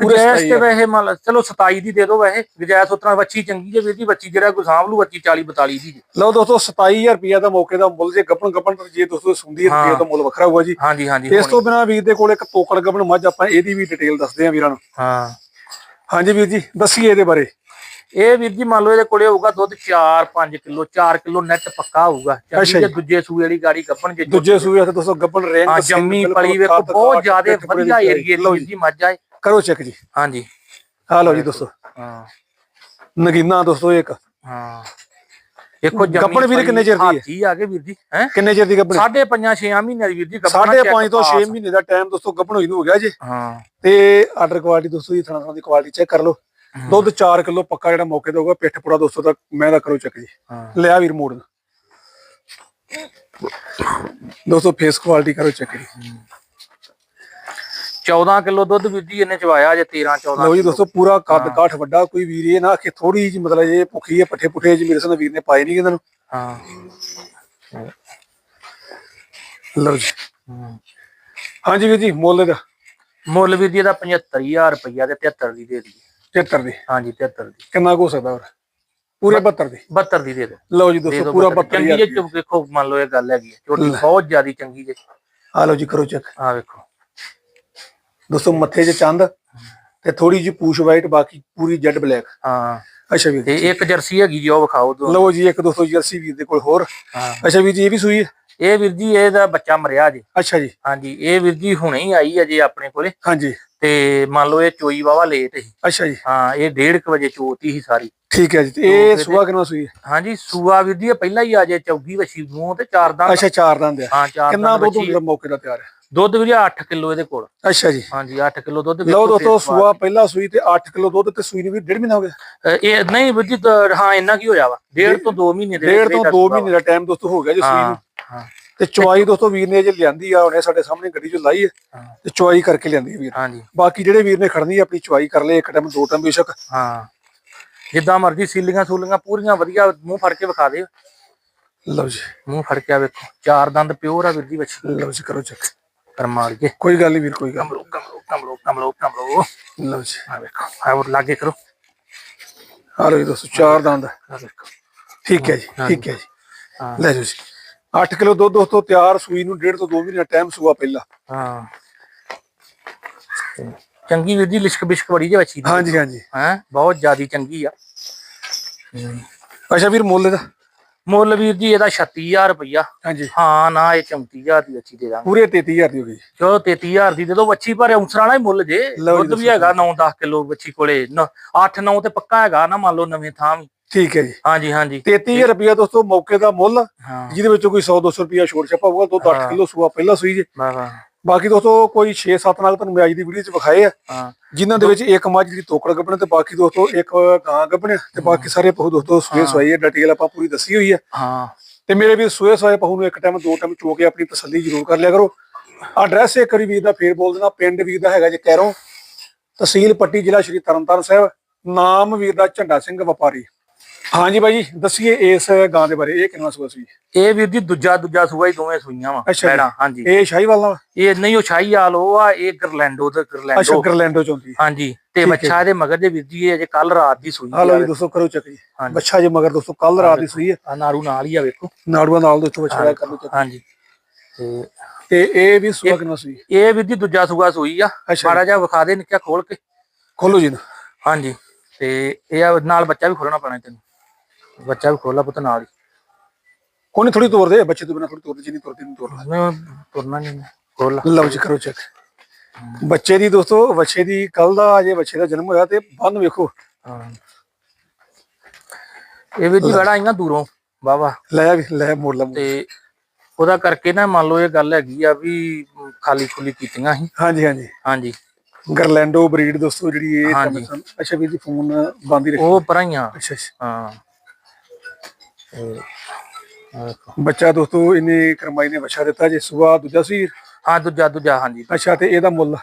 [SPEAKER 2] ਗਜੈਸ ਤੇ
[SPEAKER 1] 27,000
[SPEAKER 2] ਵੈਸੇ ਮੰਨ ਲਾ- ਚਲੋ 27 ਦੀ ਦੇ ਦਿਓ ਵੈਸੇ ਗਜੈਸ ਉਤਰਾ ਬੱਚੀ ਚੰਗੀ ਜੇ ਵੀਰ ਜੀ ਬੱਚੀ ਜਿਹੜਾ ਕੋਈ ਸਾਂਭ ਲੂ ਬੱਚੀ 40 42 ਦੀ।
[SPEAKER 1] ਲਓ ਦੋਸਤੋ 27000 ਰੁਪਇਆ ਦਾ ਮੌਕੇ ਦਾ ਮੁੱਲ ਜੇ ਗੱਪਣ ਗੱਪਣ ਜੇ ਦੋਸਤੋ ਸੁੰਦੀ
[SPEAKER 2] ਹਾਂ।
[SPEAKER 1] ਰੁਪਇਆ ਦਾ ਮੁੱਲ ਵੱਖਰਾ ਹੋਊਗਾ ਜੀ
[SPEAKER 2] ਹਾਂਜੀ ਹਾਂਜੀ
[SPEAKER 1] ਤੇ ਇਸ ਤੋਂ ਬਿਨਾ ਵੀਰ ਦੇ ਕੋਲ ਇੱਕ ਤੋਕੜ ਗੱਪਣ ਮੱਝ ਆਪਾਂ ਇਹਦੀ ਵੀ ਡਿਟੇਲ ਦੱਸਦੇ ਹਾਂ ਵੀਰਾਂ ਨੂੰ
[SPEAKER 2] ਹਾਂ
[SPEAKER 1] ਹਾਂਜੀ ਵੀਰ ਜੀ ਦੱਸੀਏ ਇਹਦੇ ਬਾਰੇ
[SPEAKER 2] ਇਹ ਵੀਰ ਜੀ ਮੰਨ ਲਓ ਇਹਦੇ ਕੋਲੇ ਹੋਊਗਾ ਦੁੱਧ 4-5 ਕਿਲੋ 4 ਕਿਲੋ ਨੈਟ ਪੱਕਾ ਹੋਊਗਾ ਜੇ। ਦੂਜੇ ਸੂਏ ਵਾਲੀ ਗਾੜੀ ਕੱਪਣ ਜੇ
[SPEAKER 1] ਦੂਜੇ ਸੂਏ ਹੱਥ ਦੋਸਤੋ ਗੱਪਣ ਰੇਂਜ
[SPEAKER 2] ਜੰਮੀ ਪਲੀ ਵੇਖੋ ਬਹੁਤ ਜ਼ਿਆਦਾ ਵਧੀਆ
[SPEAKER 1] ਦੀ
[SPEAKER 2] ਏਰੀਏ ਦੀ
[SPEAKER 1] ਜੀ
[SPEAKER 2] ਮੱਝ ਆ ਇਹ।
[SPEAKER 1] ਕਰੋ ਚੈੱਕ ਜੀ।
[SPEAKER 2] ਹਾਂਜੀ।
[SPEAKER 1] ਆ ਲਓ ਜੀ ਦੋਸਤੋ।
[SPEAKER 2] ਹਾਂ।
[SPEAKER 1] ਨਗੀਨਾ ਦੋਸਤੋ ਇੱਕ।
[SPEAKER 2] ਹਾਂ। ਦੇਖੋ ਜੰਮੀ
[SPEAKER 1] ਗੱਭਣ ਵੀਰ ਕਿੰਨੇ ਚਿਰ ਦੀ ਹੈ?
[SPEAKER 2] ਹਾਥੀ ਆ ਗਏ ਵੀਰ ਜੀ ਹੈ?
[SPEAKER 1] ਕਿੰਨੇ ਚਿਰ ਦੀ ਗੱਪਣ?
[SPEAKER 2] ਸਾਢੇ ਪੰਜਾਂ 6 ਮਹੀਨੇ ਦੀ ਵੀਰ ਜੀ
[SPEAKER 1] ਸਾਢੇ ਪੰਜ ਤੋਂ 6 ਮਹੀਨੇ ਦਾ ਟਾਈਮ ਦੋਸਤੋ ਗੱਪਣ ਹੋਈ ਨੂੰ ਹੋ ਗਿਆ ਜੀ।
[SPEAKER 2] ਹਾਂ।
[SPEAKER 1] ਤੇ ਆਰਡਰ ਕੁਆਲਿਟੀ ਦੋਸਤੋ ਜੀ ਥਣਾ ਥਣਾ ਦੀ ਕੁਆਲਿਟੀ ਚੈੱਕ ਕਰ ਲਓ। ਦੁੱਧ 4 ਕਿਲੋ ਪੱਕਾ ਜਿਹੜਾ ਮੌਕੇ ਤੇ ਹੋਊਗਾ ਪਿੱਠ ਪੂਰਾ ਦੋਸਤੋ ਦਾ ਮੈਂ ਦਾ ਕਰੋ ਚੈੱਕ ਜੀ। ਲਿਆ ਵੀਰ ਮੋੜ ਦੋਸਤੋ ਫੇਸ ਕੁਆਲਿਟੀ ਕਰੋ ਚੈੱਕ ਜੀ।
[SPEAKER 2] 14 ਕਿਲੋ ਦੁੱਧ ਵੀਰ ਜੀ ਇਹਨੇ ਚਵਾਇਆ ਜੇ 13 14
[SPEAKER 1] ਲਓ ਜੀ ਦੋਸਤੋ ਪੂਰਾ ਕੱਦ ਕਾਠ ਵੱਡਾ ਕੋਈ ਵੀਰ ਇਹ ਨਾ ਕਿ ਥੋੜੀ ਜਿਹੀ ਮਤਲਬ ਇਹ ਭੁੱਖੀ ਹੈ ਪੱਠੇ ਪੁੱਠੇ ਜੀ ਮੇਰੇ ਸਾਹ ਵੀਰ ਨੇ ਪਾਏ ਨਹੀਂ ਇਹਨਾਂ ਨੂੰ।
[SPEAKER 2] ਹਾਂ।
[SPEAKER 1] ਲਓ ਜੀ। ਹਾਂਜੀ ਵੀਰ ਜੀ ਮੁੱਲ ਦਾ
[SPEAKER 2] ਮੁੱਲ ਵੀਰ ਜੀ ਇਹਦਾ 75000 ਰੁਪਈਆ ਤੇ 73 ਦੀ ਦੇ ਦੀ
[SPEAKER 1] 73 ਦੀ।
[SPEAKER 2] ਹਾਂਜੀ 73 ਦੀ।
[SPEAKER 1] ਕਿੰਨਾ ਕੁ ਹੋ ਸਕਦਾ ਹੋਰ? ਪੂਰੇ 72 ਦੀ।
[SPEAKER 2] 72 ਦੀ ਦੇ ਦਿਓ।
[SPEAKER 1] ਲਓ ਜੀ
[SPEAKER 2] ਦੇ
[SPEAKER 1] ਦੋਸਤੋ ਪੂਰਾ
[SPEAKER 2] 72 ਚੰਗੀ
[SPEAKER 1] 72
[SPEAKER 2] ਜੇ ਦੇਖੋ ਮੰਨ ਲਓ ਇਹ ਗੱਲ ਹੈਗੀ ਛੋਟੀ ਬਹੁਤ ਜ਼ਿਆਦੀ ਚੰਗੀ ਜੇ।
[SPEAKER 1] ਆ ਲਓ ਜੀ ਕਰੋ ਚੈੱਕ।
[SPEAKER 2] ਆ ਵੇਖੋ।
[SPEAKER 1] ਦੋਸਤੋ ਮੱਥੇ 'ਚ ਚੰਦ ਤੇ ਥੋੜੀ ਜਿਹੀ ਪੂਛ ਵਾਈਟ ਬਾਕੀ ਪੂਰੀ ਜੈਡ ਬਲੈਕ
[SPEAKER 2] ਹਾਂ।
[SPEAKER 1] ਅੱਛਾ ਵੀਰ।
[SPEAKER 2] ਤੇ ਇੱਕ ਜਰਸੀ ਹੈਗੀ ਜੀ ਉਹ ਵਿਖਾਓ ਦੋ।
[SPEAKER 1] ਲਓ ਜੀ ਇੱਕ ਦੋਸਤੋ ਜਰਸੀ ਵੀਰ ਦੇ ਕੋਲ ਹੋਰ।
[SPEAKER 2] ਹਾਂ।
[SPEAKER 1] ਅੱਛਾ ਵੀਰ ਜੀ ਇਹ ਵੀ ਸੂਈ ਹੈ?
[SPEAKER 2] ਇਹ ਵੀਰ ਜੀ ਇਹਦਾ ਬੱਚਾ ਮਰਿਆ ਜੀ
[SPEAKER 1] ਅੱਛਾ ਜੀ।
[SPEAKER 2] ਹਾਂਜੀ ਇਹ ਵੀਰ ਜੀ ਹੁਣੇ ਹੀ ਆਈ ਹੈ ਜੀ ਆਪਣੇ ਕੋਲੇ।
[SPEAKER 1] ਹਾਂਜੀ।
[SPEAKER 2] ਤੇ ਮੰਨ ਲਓ ਇਹ ਚੋਈ ਵਾਵਾ ਲੇਟ ਸੀ।
[SPEAKER 1] ਅੱਛਾ ਜੀ।
[SPEAKER 2] ਹਾਂ ਇਹ 1:30 ਵਜੇ ਚੋਤੀ ਸੀ ਸਾਰੀ।
[SPEAKER 1] ਠੀਕ ਹੈ ਜੀ ਇਹ ਸੁਆ ਕਿੰਨਾ ਸੂਈ ਹੈ?
[SPEAKER 2] ਹਾਂਜੀ ਸੂਆ ਵੀਰ ਜੀ ਪਹਿਲਾਂ ਹੀ ਆ ਜੇ ਚੌਗੀ ਵਛੀ ਮੂੰਹ ਤੇ ਚਾਰ ਦੰਦ।
[SPEAKER 1] ਅੱਛਾ ਚਾਰ ਦੰਦ ਆ।
[SPEAKER 2] ਹਾਂ ਚਾਰ
[SPEAKER 1] ਕਿੰਨਾ ਦੁੱਧ ਮੌਕੇ ਦਾ ਤਿਆਰ? ਹੈ
[SPEAKER 2] ਦੁੱਧ ਵੀਰ 8 ਕਿਲੋ ਇਹਦੇ ਕੋਲ।
[SPEAKER 1] ਅੱਛਾ ਜੀ।
[SPEAKER 2] ਹਾਂਜੀ 8 ਕਿਲੋ ਦੁੱਧ
[SPEAKER 1] ਲਓ ਦੋਸਤੋ ਸੂਆ ਪਹਿਲਾ ਸੂਈ ਤੇ 8 ਕਿਲੋ ਦੁੱਧ ਤੇ ਸੂਈ ਨੂੰ ਵੀ ਡੇਢ ਮਹੀਨਾ ਹੋ ਗਿਆ।
[SPEAKER 2] ਇਹ ਨਹੀਂ ਜੀ ਹਾਂ ਇੰਨਾ ਕੀ ਹੋਇਆ ਵਾ? ਡੇਢ ਤੋਂ 2 ਮਹੀਨੇ ਦੇ
[SPEAKER 1] ਡੇਢ ਤੋਂ
[SPEAKER 2] ਵਿੱਚ
[SPEAKER 1] 2 ਮਹੀਨੇ ਦਾ ਟਾਈਮ ਦੋਸਤੋ ਹੋ ਗਿਆ ਜੀ ਸੂਈ
[SPEAKER 2] ਹਾਂ
[SPEAKER 1] ਨੂੰ।
[SPEAKER 2] ਹਾਂ।
[SPEAKER 1] ਤੇ ਚੁਆਈ ਦੋਸਤੋ ਵੀਰ ਨੇ ਜੇ ਲਿਆਂਦੀ ਆ ਉਹਨੇ ਸਾਡੇ ਸਾਹਮਣੇ ਗੱਡੀ 'ਚ ਲਾਈ ਹੈ। ਤੇ ਚੁਆਈ ਕਰਕੇ ਲਿਆਂਦੀ ਵੀਰ।
[SPEAKER 2] ਹਾਂਜੀ
[SPEAKER 1] ਬਾਕੀ ਜਿਹੜੇ ਵੀਰ ਨੇ ਖੜਨੀ ਆਪਣੀ ਚੁਆਈ ਕਰ ਲਏ ਇੱਕ ਟਾਈਮ ਦੋ ਟਾਈਮ ਬੇਸ਼ੱਕ।
[SPEAKER 2] ਹਾਂ। ਜਿੱਦਾਂ ਮਰਜ਼ੀ ਸੀਲੀਆਂ ਸੂਲੀਆਂ ਪੂਰੀਆਂ ਵਧੀਆ ਮੂੰਹ ਫੜ ਕੇ ਵਿਖਾ ਦੇ
[SPEAKER 1] ਲਓ ਜੀ।
[SPEAKER 2] ਮੂੰਹ ਫੜ ਕੇ ਆ ਵੇਖੋ ਚਾਰ ਦੰਦ ਪਿਓਰ ਆ ਵੀਰ ਜੀ ਵਿੱਚ।
[SPEAKER 1] ਲਓ ਜੀ ਕਰੋ ਚੈੱਕ
[SPEAKER 2] ਕਰਮਾਲ ਕੇ।
[SPEAKER 1] ਕੋਈ ਗੱਲ ਨਹੀਂ ਵੀਰ ਕੋਈ ਗੱਲ
[SPEAKER 2] ਕਮਰੋ ਕਮਰੋ ਕਮਰੋ ਕਮਰੋ ਕਮਰੋ।
[SPEAKER 1] ਲਓ ਜੀ।
[SPEAKER 2] ਆ ਵੇਖੋ ਆ ਉਹ ਲਾਗੇ ਕਰੋ।
[SPEAKER 1] ਆ ਲਓ ਜੀ ਦੋਸਤੋ ਚਾਰ ਦੰਦ।
[SPEAKER 2] ਆ ਵੇਖੋ।
[SPEAKER 1] ਠੀਕ ਹੈ ਜੀ ਠੀਕ ਹੈ ਜੀ। ਲੈ ਜੀ। 8 ਕਿਲੋ ਦੁੱਧ ਦੋਸਤੋ ਤਿਆਰ ਸੂਈ ਨੂੰ ਡੇਢ ਤੋਂ 2 ਮਹੀਨੇ ਟਾਈਮ ਸੂਆ ਪਹਿਲਾਂ।
[SPEAKER 2] ਹਾਂ। ਚੰਗੀ ਵੀਰ ਜੀ ਲਿਸ਼ਕ ਬਿਸ਼ਕ ਬੜੀ ਜੇ ਬੱਚੀ
[SPEAKER 1] ਹਾਂਜੀ ਹਾਂਜੀ।
[SPEAKER 2] ਹੈ ਬਹੁਤ ਜ਼ਿਆਦੀ ਚੰਗੀ ਆ।
[SPEAKER 1] ਅੱਛਾ ਵੀਰ ਮੁੱਲ ਦਾ
[SPEAKER 2] ਮੁੱਲ ਵੀਰ ਜੀ ਇਹਦਾ 36000 ਰੁਪਇਆ
[SPEAKER 1] ਹਾਂਜੀ।
[SPEAKER 2] ਹਾਂ ਨਾ ਇਹ 34000 ਦੀ ਅੱਛੀ ਦੇ ਦਾਂਗੇ।
[SPEAKER 1] ਪੂਰੇ 33000 ਦੀ ਹੋ ਗਈ।
[SPEAKER 2] ਚਲੋ 33000 ਦੀ ਦੇ ਦੋ ਵੱਛੀ ਪਰ ਔਂਸਰਾਂ ਵਾਲਾ ਹੀ ਮੁੱਲ ਜੇ। ਦੁੱਧ ਵੀ। ਹੈਗਾ 9-10 ਕਿਲੋ ਵੱਛੀ ਕੋਲੇ। 8-9 ਤੇ ਪੱਕਾ ਹੈਗਾ ਨਾ ਮੰਨ ਲਓ ਨਵੇਂ ਥਾਂ ਵੀ।
[SPEAKER 1] ਠੀਕ ਹੈ ਜੀ।
[SPEAKER 2] ਹਾਂਜੀ ਹਾਂਜੀ।
[SPEAKER 1] 33000 ਰੁਪਇਆ ਦੋਸਤੋ ਮੌਕੇ ਦਾ ਮੁੱਲ
[SPEAKER 2] ਹਾਂ।
[SPEAKER 1] ਜਿਹਦੇ ਵਿੱਚੋਂ ਕੋਈ 100 200 ਰੁਪਇਆ ਛੋੜ ਛਾਪਾ ਹੋਊਗਾ ਦੁੱਧ 8
[SPEAKER 2] ਹਾਂ।
[SPEAKER 1] ਕਿਲੋ ਸੂਆ ਪਹਿਲਾਂ ਸੂਈ ਜੇ।
[SPEAKER 2] ਵਾਹ ਵਾਹ।
[SPEAKER 1] ਬਾਕੀ ਦੋਸਤੋ ਕੋਈ 6-7 ਨਾਲ ਤੁਹਾਨੂੰ ਮੈਂ ਅੱਜ ਦੀ ਵੀਡੀਓ 'ਚ ਵਿਖਾਏ ਆ।
[SPEAKER 2] ਹਾਂ।
[SPEAKER 1] ਜਿਨ੍ਹਾਂ ਦੇ ਵਿੱਚ ਇੱਕ ਮੱਝ ਜਿਹੜੀ ਤੋਕੜ ਗੱਭਣ ਤੇ ਬਾਕੀ ਦੋਸਤੋ ਇੱਕ ਗਾਂ ਗੱਭਣ ਤੇ ਬਾਕੀ ਸਾਰੇ ਪਹੂ ਦੋਸਤੋ ਸੂਏ ਸਵਾਈ ਹੈ ਡਿਟੇਲ ਆਪਾਂ ਪੂਰੀ ਦੱਸੀ ਹੋਈ ਹੈ।
[SPEAKER 2] ਹਾਂ।
[SPEAKER 1] ਤੇ ਮੇਰੇ ਵੀ ਸੂਏ ਸਵਾਏ ਪਹੂ ਨੂੰ ਇੱਕ ਟਾਈਮ ਦੋ ਟਾਈਮ ਚੋ ਕੇ ਆਪਣੀ ਤਸੱਲੀ ਜ਼ਰੂਰ ਕਰ ਲਿਆ ਕਰੋ। ਐਡਰੈਸ ਇੱਕ ਵਾਰੀ ਵੀਰ ਦਾ ਫੇਰ ਬੋਲ ਦੇਣਾ ਪਿੰਡ ਵੀਰ ਦਾ ਹੈਗਾ ਜੇ ਕੈਰੋਂ ਤਹਿਸੀਲ ਪੱਟੀ ਜ਼ਿਲ੍ਹਾ ਸ਼੍ਰੀ ਤਰਨਤਾਰਨ ਸਾਹਿਬ ਨਾਮ ਵੀਰ ਦਾ ਝੰਡਾ ਸਿੰਘ ਵਪਾਰੀ। ਹਾਂਜੀ ਬਾਈ ਜੀ ਦੱਸੀਏ ਇਸ ਗਾਂ ਦੇ ਬਾਰੇ ਇਹ ਕਿੰਨਾ ਸੂਆ ਸੀ?
[SPEAKER 2] ਇਹ ਵੀਰ ਜੀ ਦੂਜਾ ਦੂਜਾ ਸੂਆ ਹੀ ਦੋਵੇਂ ਸੂਈਆਂ ਵਾ
[SPEAKER 1] ਅੱਛਾ ਜੀ।
[SPEAKER 2] ਹਾਂਜੀ।
[SPEAKER 1] ਇਹ ਸ਼ਾਹੀਵਾਲ ਨਾਲ
[SPEAKER 2] ਇਹ ਨਹੀਂ ਉਹ ਸ਼ਾਹੀ ਆਲ ਉਹ ਆ ਇਹ ਗਰਲੈਂਡੋ ਤੇ
[SPEAKER 1] ਅੱਛਾ
[SPEAKER 2] ਗਰਲੈਂਡੋ
[SPEAKER 1] ਗਰਲੈਂਡੋ ਚ ਹੁੰਦੀ
[SPEAKER 2] ਹਾਂਜੀ ਤੇ
[SPEAKER 1] ਹੈ
[SPEAKER 2] ਬੱਚਾ ਇਹਦੇ ਮਗਰ ਦੇ ਵੀਰ ਜੀ ਇਹ ਅਜੇ ਕੱਲ ਰਾਤ ਦੀ ਸੂਈ
[SPEAKER 1] ਹਾਲੋ
[SPEAKER 2] ਆ
[SPEAKER 1] ਜੀ ਦੋਸਤੋ ਕਰੋ ਚੱਕ। ਬੱਚਾ ਜੇ ਮਗਰ ਦੋਸਤੋ ਕੱਲ ਰਾਤ ਦੀ ਸੂਈ ਹੈ।
[SPEAKER 2] ਆ ਨਾਰੂ ਨਾਲ ਹੀ ਆ ਵੇਖੋ।
[SPEAKER 1] ਨਾੜੂਆ ਨਾਲ ਦੋਸਤੋ ਬੱਚਾ ਕਰ ਲਓ ਚੱਕ।
[SPEAKER 2] ਹਾਂਜੀ। ਤੇ
[SPEAKER 1] ਤੇ ਇਹ ਵੀ ਸੂਆ ਕਿੰਨਾ ਸੂਈ
[SPEAKER 2] ਇਹ ਵੀਰ ਜੀ ਦੂਜਾ ਸੂਆ ਸੂਈ ਆ।
[SPEAKER 1] ਅੱਛਾ
[SPEAKER 2] ਮਾੜਾ ਜਿਹਾ ਵਿਖਾ ਦੇ ਨਿੱਕਾ ਖੋਲ ਕੇ।
[SPEAKER 1] ਖੋਲੋ ਜੀ
[SPEAKER 2] ਹਾਂਜੀ। ਤੇ ਇਹ ਆ ਨਾਲ ਬੱਚਾ ਵੀ ਖੋਲਣਾ ਪੈਣਾ ਤੈਨੂੰ। ਬੱਚਾ ਵੀ ਖੋਲਾ ਪੁੱਤ ਨਾਲ ਹੀ।
[SPEAKER 1] ਕੋਣੀ ਥੋੜੀ ਤੋਰ ਦੇ ਬੱਚੇ ਤੋਂ ਬਿਨਾ ਥੋੜੀ ਤੋਰ ਦੇ ਜਿੰਨੀ ਤੋਰਦੀ ਨਹੀਂ ਤੋਰ ਲੈ।
[SPEAKER 2] ਮੈਂ ਤੁਰਨਾ ਨਹੀਂ ਖੋਲ।
[SPEAKER 1] ਲਓ ਜੀ ਕਰੋ ਚੈੱਕ ਬੱਚੇ ਦੀ ਦੋਸਤੋ ਬੱਚੇ ਦੀ ਕੱਲ ਦਾ ਅਜੇ ਬੱਚੇ ਦਾ ਜਨਮ ਹੋਇਆ ਤੇ ਬੰਨ ਵੇਖੋ।
[SPEAKER 2] ਇਹ ਵੀ ਜੀ ਬੜਾ ਆਈਆਂ ਦੂਰੋਂ ਵਾਵਾ
[SPEAKER 1] ਲੈ ਵੀ ਲੈ ਮੋੜ ਲਾ।
[SPEAKER 2] ਤੇ ਉਹਦਾ ਕਰਕੇ ਨਾ ਮੰਨ ਲਓ ਇਹ ਗੱਲ ਹੈਗੀ ਆ ਵੀ ਖਾਲੀ ਖੁਲੀ ਕੀਤੀਆਂ ਸੀ।
[SPEAKER 1] ਹਾਂਜੀ ਹਾਂਜੀ।
[SPEAKER 2] ਹਾਂਜੀ।
[SPEAKER 1] ਗਰਲੈਂਡੋ ਬਰੀਡ ਦੋਸਤੋ ਜਿਹੜੀ ਇਹ
[SPEAKER 2] ਹਾਂਜੀ।
[SPEAKER 1] ਤੁਹਾਨੂੰ- ਅੱਛਾ ਵੀਰ ਜੀ ਫੋਨ ਬੰਦ ਹੀ ਰੱਖੋ
[SPEAKER 2] ਉਹ ਪਰਾਈਆਂ
[SPEAKER 1] ਅੱਛਾ ਅੱਛਾ
[SPEAKER 2] ਹਾਂ ਤੇ ਆਹ ਵੇਖੋ।
[SPEAKER 1] ਬੱਚਾ ਦੋਸਤੋ ਇਹਨੇ ਕਰਮਾਈ ਨੇ ਬੱਚਾ ਦਿੱਤਾ ਜੇ ਸਵੇਰ ਦੂਜਾ ਸੀ
[SPEAKER 2] ਹਾਂ ਦੂਜਾ ਦੂਜਾ ਹਾਂਜੀ।
[SPEAKER 1] ਅੱਛਾ ਤੇ ਇਹਦਾ ਮੁੱਲ?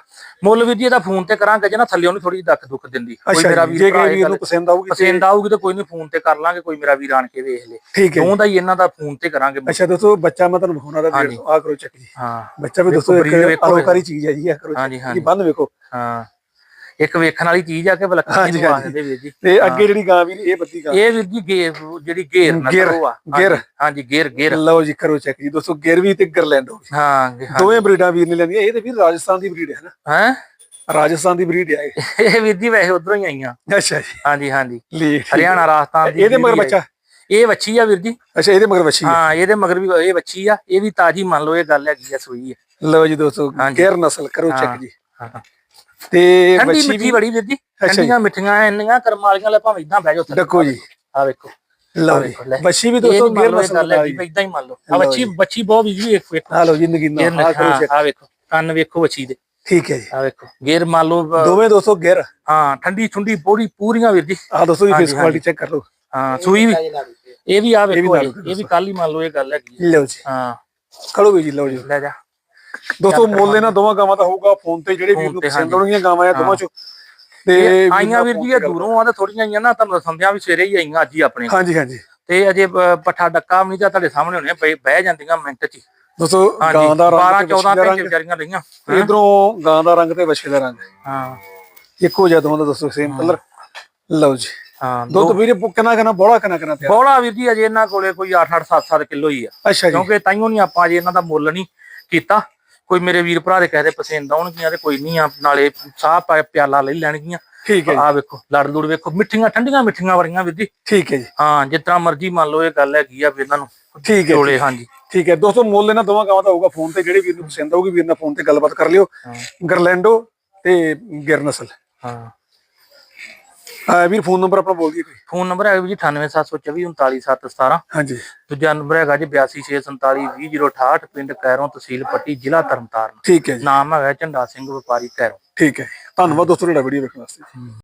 [SPEAKER 2] ਮੁੱਲ ਵੀ ਜੀ ਇਹਦਾ ਫੋਨ ਤੇ ਕਰਾਂਗੇ ਜੇ ਨਾ ਥੱਲੇ ਉਹਨੂੰ ਥੋੜੀ ਦੱਖ ਦੁੱਖ ਦਿੰਦੀ। ਕੋਈ ਮੇਰਾ ਵੀਰ
[SPEAKER 1] ਜੇ ਕੋਈ
[SPEAKER 2] ਇਹ
[SPEAKER 1] ਵੀਰ
[SPEAKER 2] ਗੱਲ
[SPEAKER 1] ਨੂੰ ਪਸੰਦ ਆਊਗੀ ਤੇ-
[SPEAKER 2] ਪਸੰਦ ਆਊਗੀ ਤਾਂ ਕੋਈ ਨਹੀਂ ਫੋਨ ਤੇ ਕਰ ਲਾਂਗੇ ਕੋਈ ਮੇਰਾ ਵੀਰ ਆਣ ਕੇ ਵੇਖ ਲੇ।
[SPEAKER 1] ਠੀਕ ਹੈ ਜੀ।
[SPEAKER 2] ਦੋਵਾਂ ਦਾ ਹੀ ਇਹਨਾਂ ਦਾ ਫੋਨ ਤੇ ਕਰਾਂਗੇ
[SPEAKER 1] ਅੱਛਾ ਦੋਸਤੋ ਬੱਚਾ ਮੈਂ ਤੁਹਾਨੂੰ ਵਿਖਾਉਣਾ ਦਾ
[SPEAKER 2] ਹਾਂਜੀ।
[SPEAKER 1] ਆ ਕਰੋ ਚੈੱਕ। ਜੀ
[SPEAKER 2] ਹਾਂ।
[SPEAKER 1] ਬੱਚਾ ਵੀ ਦੋਸਤੋ ਇੱਕ ਅਲੋਕਾਰੀ ਚੀਜ਼ ਹੈ ਜੀ ਆ ਕਰੋ। ਜੀ ਬੰਨ ਵੇਖੋ।
[SPEAKER 2] ਹਾਂ। ਇੱਕ ਵੇਖਣ ਵਾਲੀ ਚੀਜ਼ ਆ ਕਿ ਬਲੱਖੀ
[SPEAKER 1] ਹਾਂਜੀ,
[SPEAKER 2] ਨੂੰ
[SPEAKER 1] ਹਾਂਜੀ।
[SPEAKER 2] ਆਖਦੇ ਵੀਰ ਜੀ।
[SPEAKER 1] ਤੇ ਅੱਗੇ ਜਿਹੜੀ ਗਾਂ ਵੀਰ ਇਹ ਬੱਤੀ ਗਾਂ।
[SPEAKER 2] ਇਹ ਵੀਰ ਜੀ ਗੇਰ ਜਿਹੜੀ ਗੇਰ
[SPEAKER 1] ਗੇਰ,
[SPEAKER 2] ਨਸਲ ਉਹ ਆ
[SPEAKER 1] ਗੇਰ।
[SPEAKER 2] ਹਾਂਜੀ, ਗੇਰ ਗੇਰ।
[SPEAKER 1] ਲਓ ਜੀ ਕਰੋ ਚੈੱਕ ਜੀ। ਦੋਸਤੋ ਗਿਰਵੀ ਤੇ ਗਰਲੈਂਡੋ
[SPEAKER 2] ਹਾਂ ਗੇ- ਹਾਂ।
[SPEAKER 1] ਦੋਵੇਂ ਬਰੀਡਾਂ ਵੀਰ ਨੇ ਲੈਂਦੀਆਂ ਇਹ ਤੇ ਵੀਰ ਰਾਜਸਥਾਨ ਦੀ ਬਰੀਡ ਹੈ ਨਾ।
[SPEAKER 2] ਹੈਂ?
[SPEAKER 1] ਰਾਜਸਥਾਨ ਦੀ ਬਰੀਡ ਹੈ ਇਹ।
[SPEAKER 2] ਇਹ ਵੀਰ ਜੀ ਵੈਸੇ ਉਧਰੋਂ ਹੀ ਆਈਆਂ।
[SPEAKER 1] ਅੱਛਾ ਜੀ।
[SPEAKER 2] ਹਾਂਜੀ ਹਾਂਜੀ।
[SPEAKER 1] ਲੈ ਠੀਕ।
[SPEAKER 2] ਹਰਿਆਣਾ ਰਾਜਸਥਾਨ ਦੀ
[SPEAKER 1] ਇਹਦੇ ਮਗਰ
[SPEAKER 2] ਜਿਹੜੀ
[SPEAKER 1] ਬੱਚਾ?
[SPEAKER 2] ਇਹ ਵੱਛੀ ਆ ਵੀਰ ਜੀ।
[SPEAKER 1] ਅੱਛਾ ਇਹਦੇ ਮਗਰ ਬੱਚੀ ਹੈ।
[SPEAKER 2] ਹਾਂ ਇਹਦੇ ਮਗਰ ਵੀ ਇਹ ਵੱਛੀ ਆ। ਇਹ ਵੀ ਤਾਜੀ ਮੰਨ ਲਓ ਇਹ ਗੱਲ ਹੈਗੀ ਆ ਸੂਈ ਆ।
[SPEAKER 1] ਲਓ ਜੀ ਦੋਸਤੋ
[SPEAKER 2] ਹਾਂਜੀ।
[SPEAKER 1] ਗੈਰ ਨਸਲ ਕਰੋ
[SPEAKER 2] ਹਾਂ।
[SPEAKER 1] ਚੈੱਕ ਜੀ
[SPEAKER 2] ਹਾਂ।
[SPEAKER 1] ਤੇ
[SPEAKER 2] ਠੰਡੀ
[SPEAKER 1] ਬੱਚੀ
[SPEAKER 2] ਮਿੱਠੀ
[SPEAKER 1] ਵੀ
[SPEAKER 2] ਬੜੀ ਵੀਰ ਜੀ
[SPEAKER 1] ਜੀ।
[SPEAKER 2] ਠੰਡੀਆਂ ਮਿੱਠੀਆਂ ਇੰਨੀਆਂ ਕਰਮ ਵਾਲੀਆਂ ਲੈ ਭਾਵੇਂ ਇਦਾਂ ਬਹਿ ਜਾਓ।
[SPEAKER 1] ਡੱਕੋ ਜੀ।
[SPEAKER 2] ਆ ਵੇਖੋ।
[SPEAKER 1] ਲਓ ਜੀ। ਬੱਚੀ ਵੀ ਦੋਸਤੋ ਗੈਰ
[SPEAKER 2] ਹੈਗੀ
[SPEAKER 1] ਜੀ।
[SPEAKER 2] ਇਦਾਂ ਹੀ ਮੰਨ ਲਓ। ਆ
[SPEAKER 1] ਜੀ।
[SPEAKER 2] ਵੱਛੀ ਬਹੁਤ ਵੀ ਜੀ ਵੇਖੋ।
[SPEAKER 1] ਆ ਲਓ ਜੀ ਨਗੀਨਾ
[SPEAKER 2] ਇਹ
[SPEAKER 1] ਆ ਕਰੋ ਚੈੱਕ
[SPEAKER 2] ਆ ਵੇਖੋ। ਕੰਨ ਵੇਖੋ ਵੱਛੀ ਦੇ।
[SPEAKER 1] ਠੀਕ ਹੈ ਜੀ।
[SPEAKER 2] ਆ ਵੇਖੋ। ਗੇਰ ਮੰਨ ਲਓ
[SPEAKER 1] ਦੋਵੇਂ ਦੋਸਤੋ ਗੈਰ।
[SPEAKER 2] ਹਾਂ ਠੰਡੀ ਠੰਡੀ ਪੂਰੀ ਪੂਰੀਆਂ ਵੀਰ ਜੀ।
[SPEAKER 1] ਆ ਦੋਸਤੋ
[SPEAKER 2] ਹਾਂਜੀ,
[SPEAKER 1] ਫੇਸ ਕੁਆਲਿਟੀ ਚੈੱਕ ਕਰ ਲਓ।
[SPEAKER 2] ਹਾਂ ਸੂਈ ਵੀ। ਇਹ ਵੀ ਆ ਵੇਖੋ
[SPEAKER 1] ਨਾਲ
[SPEAKER 2] ਇਹ ਵੀ ਕੱਲ ਹੀ ਮੰਨ ਲਓ ਇਹ ਗੱਲ ਹੈਗੀ ਆ।
[SPEAKER 1] ਲਓ ਜੀ।
[SPEAKER 2] ਹਾਂ।
[SPEAKER 1] ਖੜੋ ਵੀ ਜੀ ਲਓ ਜੀ।
[SPEAKER 2] ਲੈ ਜਾ।
[SPEAKER 1] ਦੋਸਤੋ ਮੁੱਲ ਇਹਨਾਂ ਦੋਵਾਂ ਗਾਵਾਂ ਦਾ ਹੋਊਗਾ ਫੋਨ ਤੇ ਜਿਹੜੇ ਵੀਰ ਨੂੰ ਪਸੰਦ
[SPEAKER 2] ਹਾਂਜੀ।
[SPEAKER 1] ਆਉਣਗੀਆਂ ਗਾਵਾਂ ਆ ਦੋਵਾਂ ਚੋਂ। ਤੇ
[SPEAKER 2] ਆਈਆਂ ਵੀਰ ਜੀ ਇਹ ਦੂਰੋਂ ਆ ਤੇ ਥੋੜੀਆਂ ਆਈਆਂ ਨਾ ਤੁਹਾਨੂੰ ਸੰਧਿਆ ਵੀ ਸਵੇਰੇ ਹੀ ਆਈਆਂ ਅੱਜ ਹੀ ਆਪਣੇ
[SPEAKER 1] ਹਾਂਜੀ ਹਾਂਜੀ।
[SPEAKER 2] ਤੇ ਅਜੇ ਪੱਠਾ ਡੱਕਾ ਵੀ ਨਹੀਂ ਤਾਂ ਤੁਹਾਡੇ ਸਾਹਮਣੇ ਹੋਣੇ ਬਹਿ ਬਹਿ ਜਾਂਦੀਆਂ ਮਿੰਟ ਚ।
[SPEAKER 1] ਦੋਸਤੋ ਗਾਂ ਦਾ
[SPEAKER 2] 12
[SPEAKER 1] ਰੰਗ ਤੇ
[SPEAKER 2] 14
[SPEAKER 1] ਵੱਛੀ ਦਾ
[SPEAKER 2] ਘੰਟੇ ਵਿਚਾਰੀਆਂ ਲਈਆਂ
[SPEAKER 1] ਇਧਰੋਂ ਗਾਂ ਦਾ ਰੰਗ ਤੇ ਵੱਛੇ ਦਾ ਰੰਗ।
[SPEAKER 2] ਹਾਂ।
[SPEAKER 1] ਇੱਕੋ ਜਿਹਾ ਦੋਵਾਂ ਦਾ ਦੋਸਤੋ ਸੇਮ ਕਲਰ ਲਓ ਜੀ।
[SPEAKER 2] ਹਾਂ
[SPEAKER 1] ਦੁੱਧ ਵੀਰੇ ਕਿੰਨਾ ਕਿੰਨਾ ਬੋਲਾ ਕਿੰਨਾ ਕਿੰਨਾ ਤਿਆਰ?
[SPEAKER 2] ਬੋਲਾ ਵੀਰ ਜੀ ਅਜੇ ਇਹਨਾਂ ਕੋਲੇ ਕੋਈ 8-8 7-7 ਕਿਲੋ ਹੀ ਆ।
[SPEAKER 1] ਅੱਛਾ ਜੀ।
[SPEAKER 2] ਕਿਉਂਕਿ ਤਾਈਓ ਨਹੀਂ ਆਪਾਂ ਅਜੇ ਇਹਨਾਂ ਦਾ ਮੁੱਲ ਨਹੀਂ ਕੀਤਾ। ਕੋਈ ਮੇਰੇ ਵੀਰ ਭਰਾ ਦੇ ਕਹਦੇ ਪਸੰਦ ਆਉਣਗੀਆਂ ਤੇ ਕੋਈ ਨਹੀਂ ਆ ਨਾਲੇ ਸਾਹ ਪਿਆਲਾ ਲੈ ਲੈਣਗੀਆਂ।
[SPEAKER 1] ਠੀਕ ਹੈ
[SPEAKER 2] ਆ ਵੇਖੋ ਲੜ ਲੁੜ ਵੇਖੋ ਮਿੱਠੀਆਂ ਠੰਡੀਆਂ ਮਿੱਠੀਆਂ ਵਰੀਆਂ ਵੀਰ ਜੀ।
[SPEAKER 1] ਠੀਕ ਹੈ ਜੀ।
[SPEAKER 2] ਹਾਂ ਤਰ੍ਹਾਂ ਮਰਜ਼ੀ ਮੰਨ ਲਓ ਇਹ ਗੱਲ ਹੈਗੀ ਆ ਵੀ ਇਹਨਾਂ ਨੂੰ।
[SPEAKER 1] ਠੀਕ ਹੈ
[SPEAKER 2] ਚੋਲੇ ਹਾਂਜੀ।
[SPEAKER 1] ਠੀਕ ਹੈ। ਦੋਸਤੋ ਮੁੱਲ ਇਹਨਾਂ ਦੋਵਾਂ ਗਾਵਾਂ ਦਾ ਹੋਊਗਾ ਫੋਨ ਤੇ ਜਿਹੜੇ ਵੀਰ ਨੂੰ ਪਸੰਦ ਆਊਗੀ ਵੀਰ ਨਾਲ ਫੋਨ ਤੇ ਗੱਲਬਾਤ ਕਰ ਲਿਓ। ਗਰਲੈਂਡੋ ਤੇ ਗਿਰ ਨਸਲ
[SPEAKER 2] ਹਾਂ।
[SPEAKER 1] ਆ ਵੀਰ ਫੋਨ ਨੰਬਰ ਆਪਣਾ ਬੋਲ ਦਈਏ ਕੋਈ।
[SPEAKER 2] ਫੋਨ ਨੰਬਰ ਹੈ ਜੀ 98724 39717
[SPEAKER 1] ਹਾਂਜੀ।
[SPEAKER 2] ਦੂਜਾ ਨੰਬਰ ਹੈਗਾ ਜੀ 8264720068 ਪਿੰਡ ਕੈਰੋਂ ਤਹਿਸੀਲ ਪੱਟੀ ਜ਼ਿਲ੍ਹਾ ਤਰਨਤਾਰਨ।
[SPEAKER 1] ਠੀਕ ਹੈ ਜੀ।
[SPEAKER 2] ਨਾਮ ਹੈਗਾ ਝੰਡਾ ਸਿੰਘ ਵਪਾਰੀ ਕੈਰੋਂ।
[SPEAKER 1] ਠੀਕ ਹੈ ਧੰਨਵਾਦ ਦੋਸਤੋ ਤੁਹਾਡਾ ਵੀਡੀਓ ਵੇਖਣ ਵਾਸਤੇ।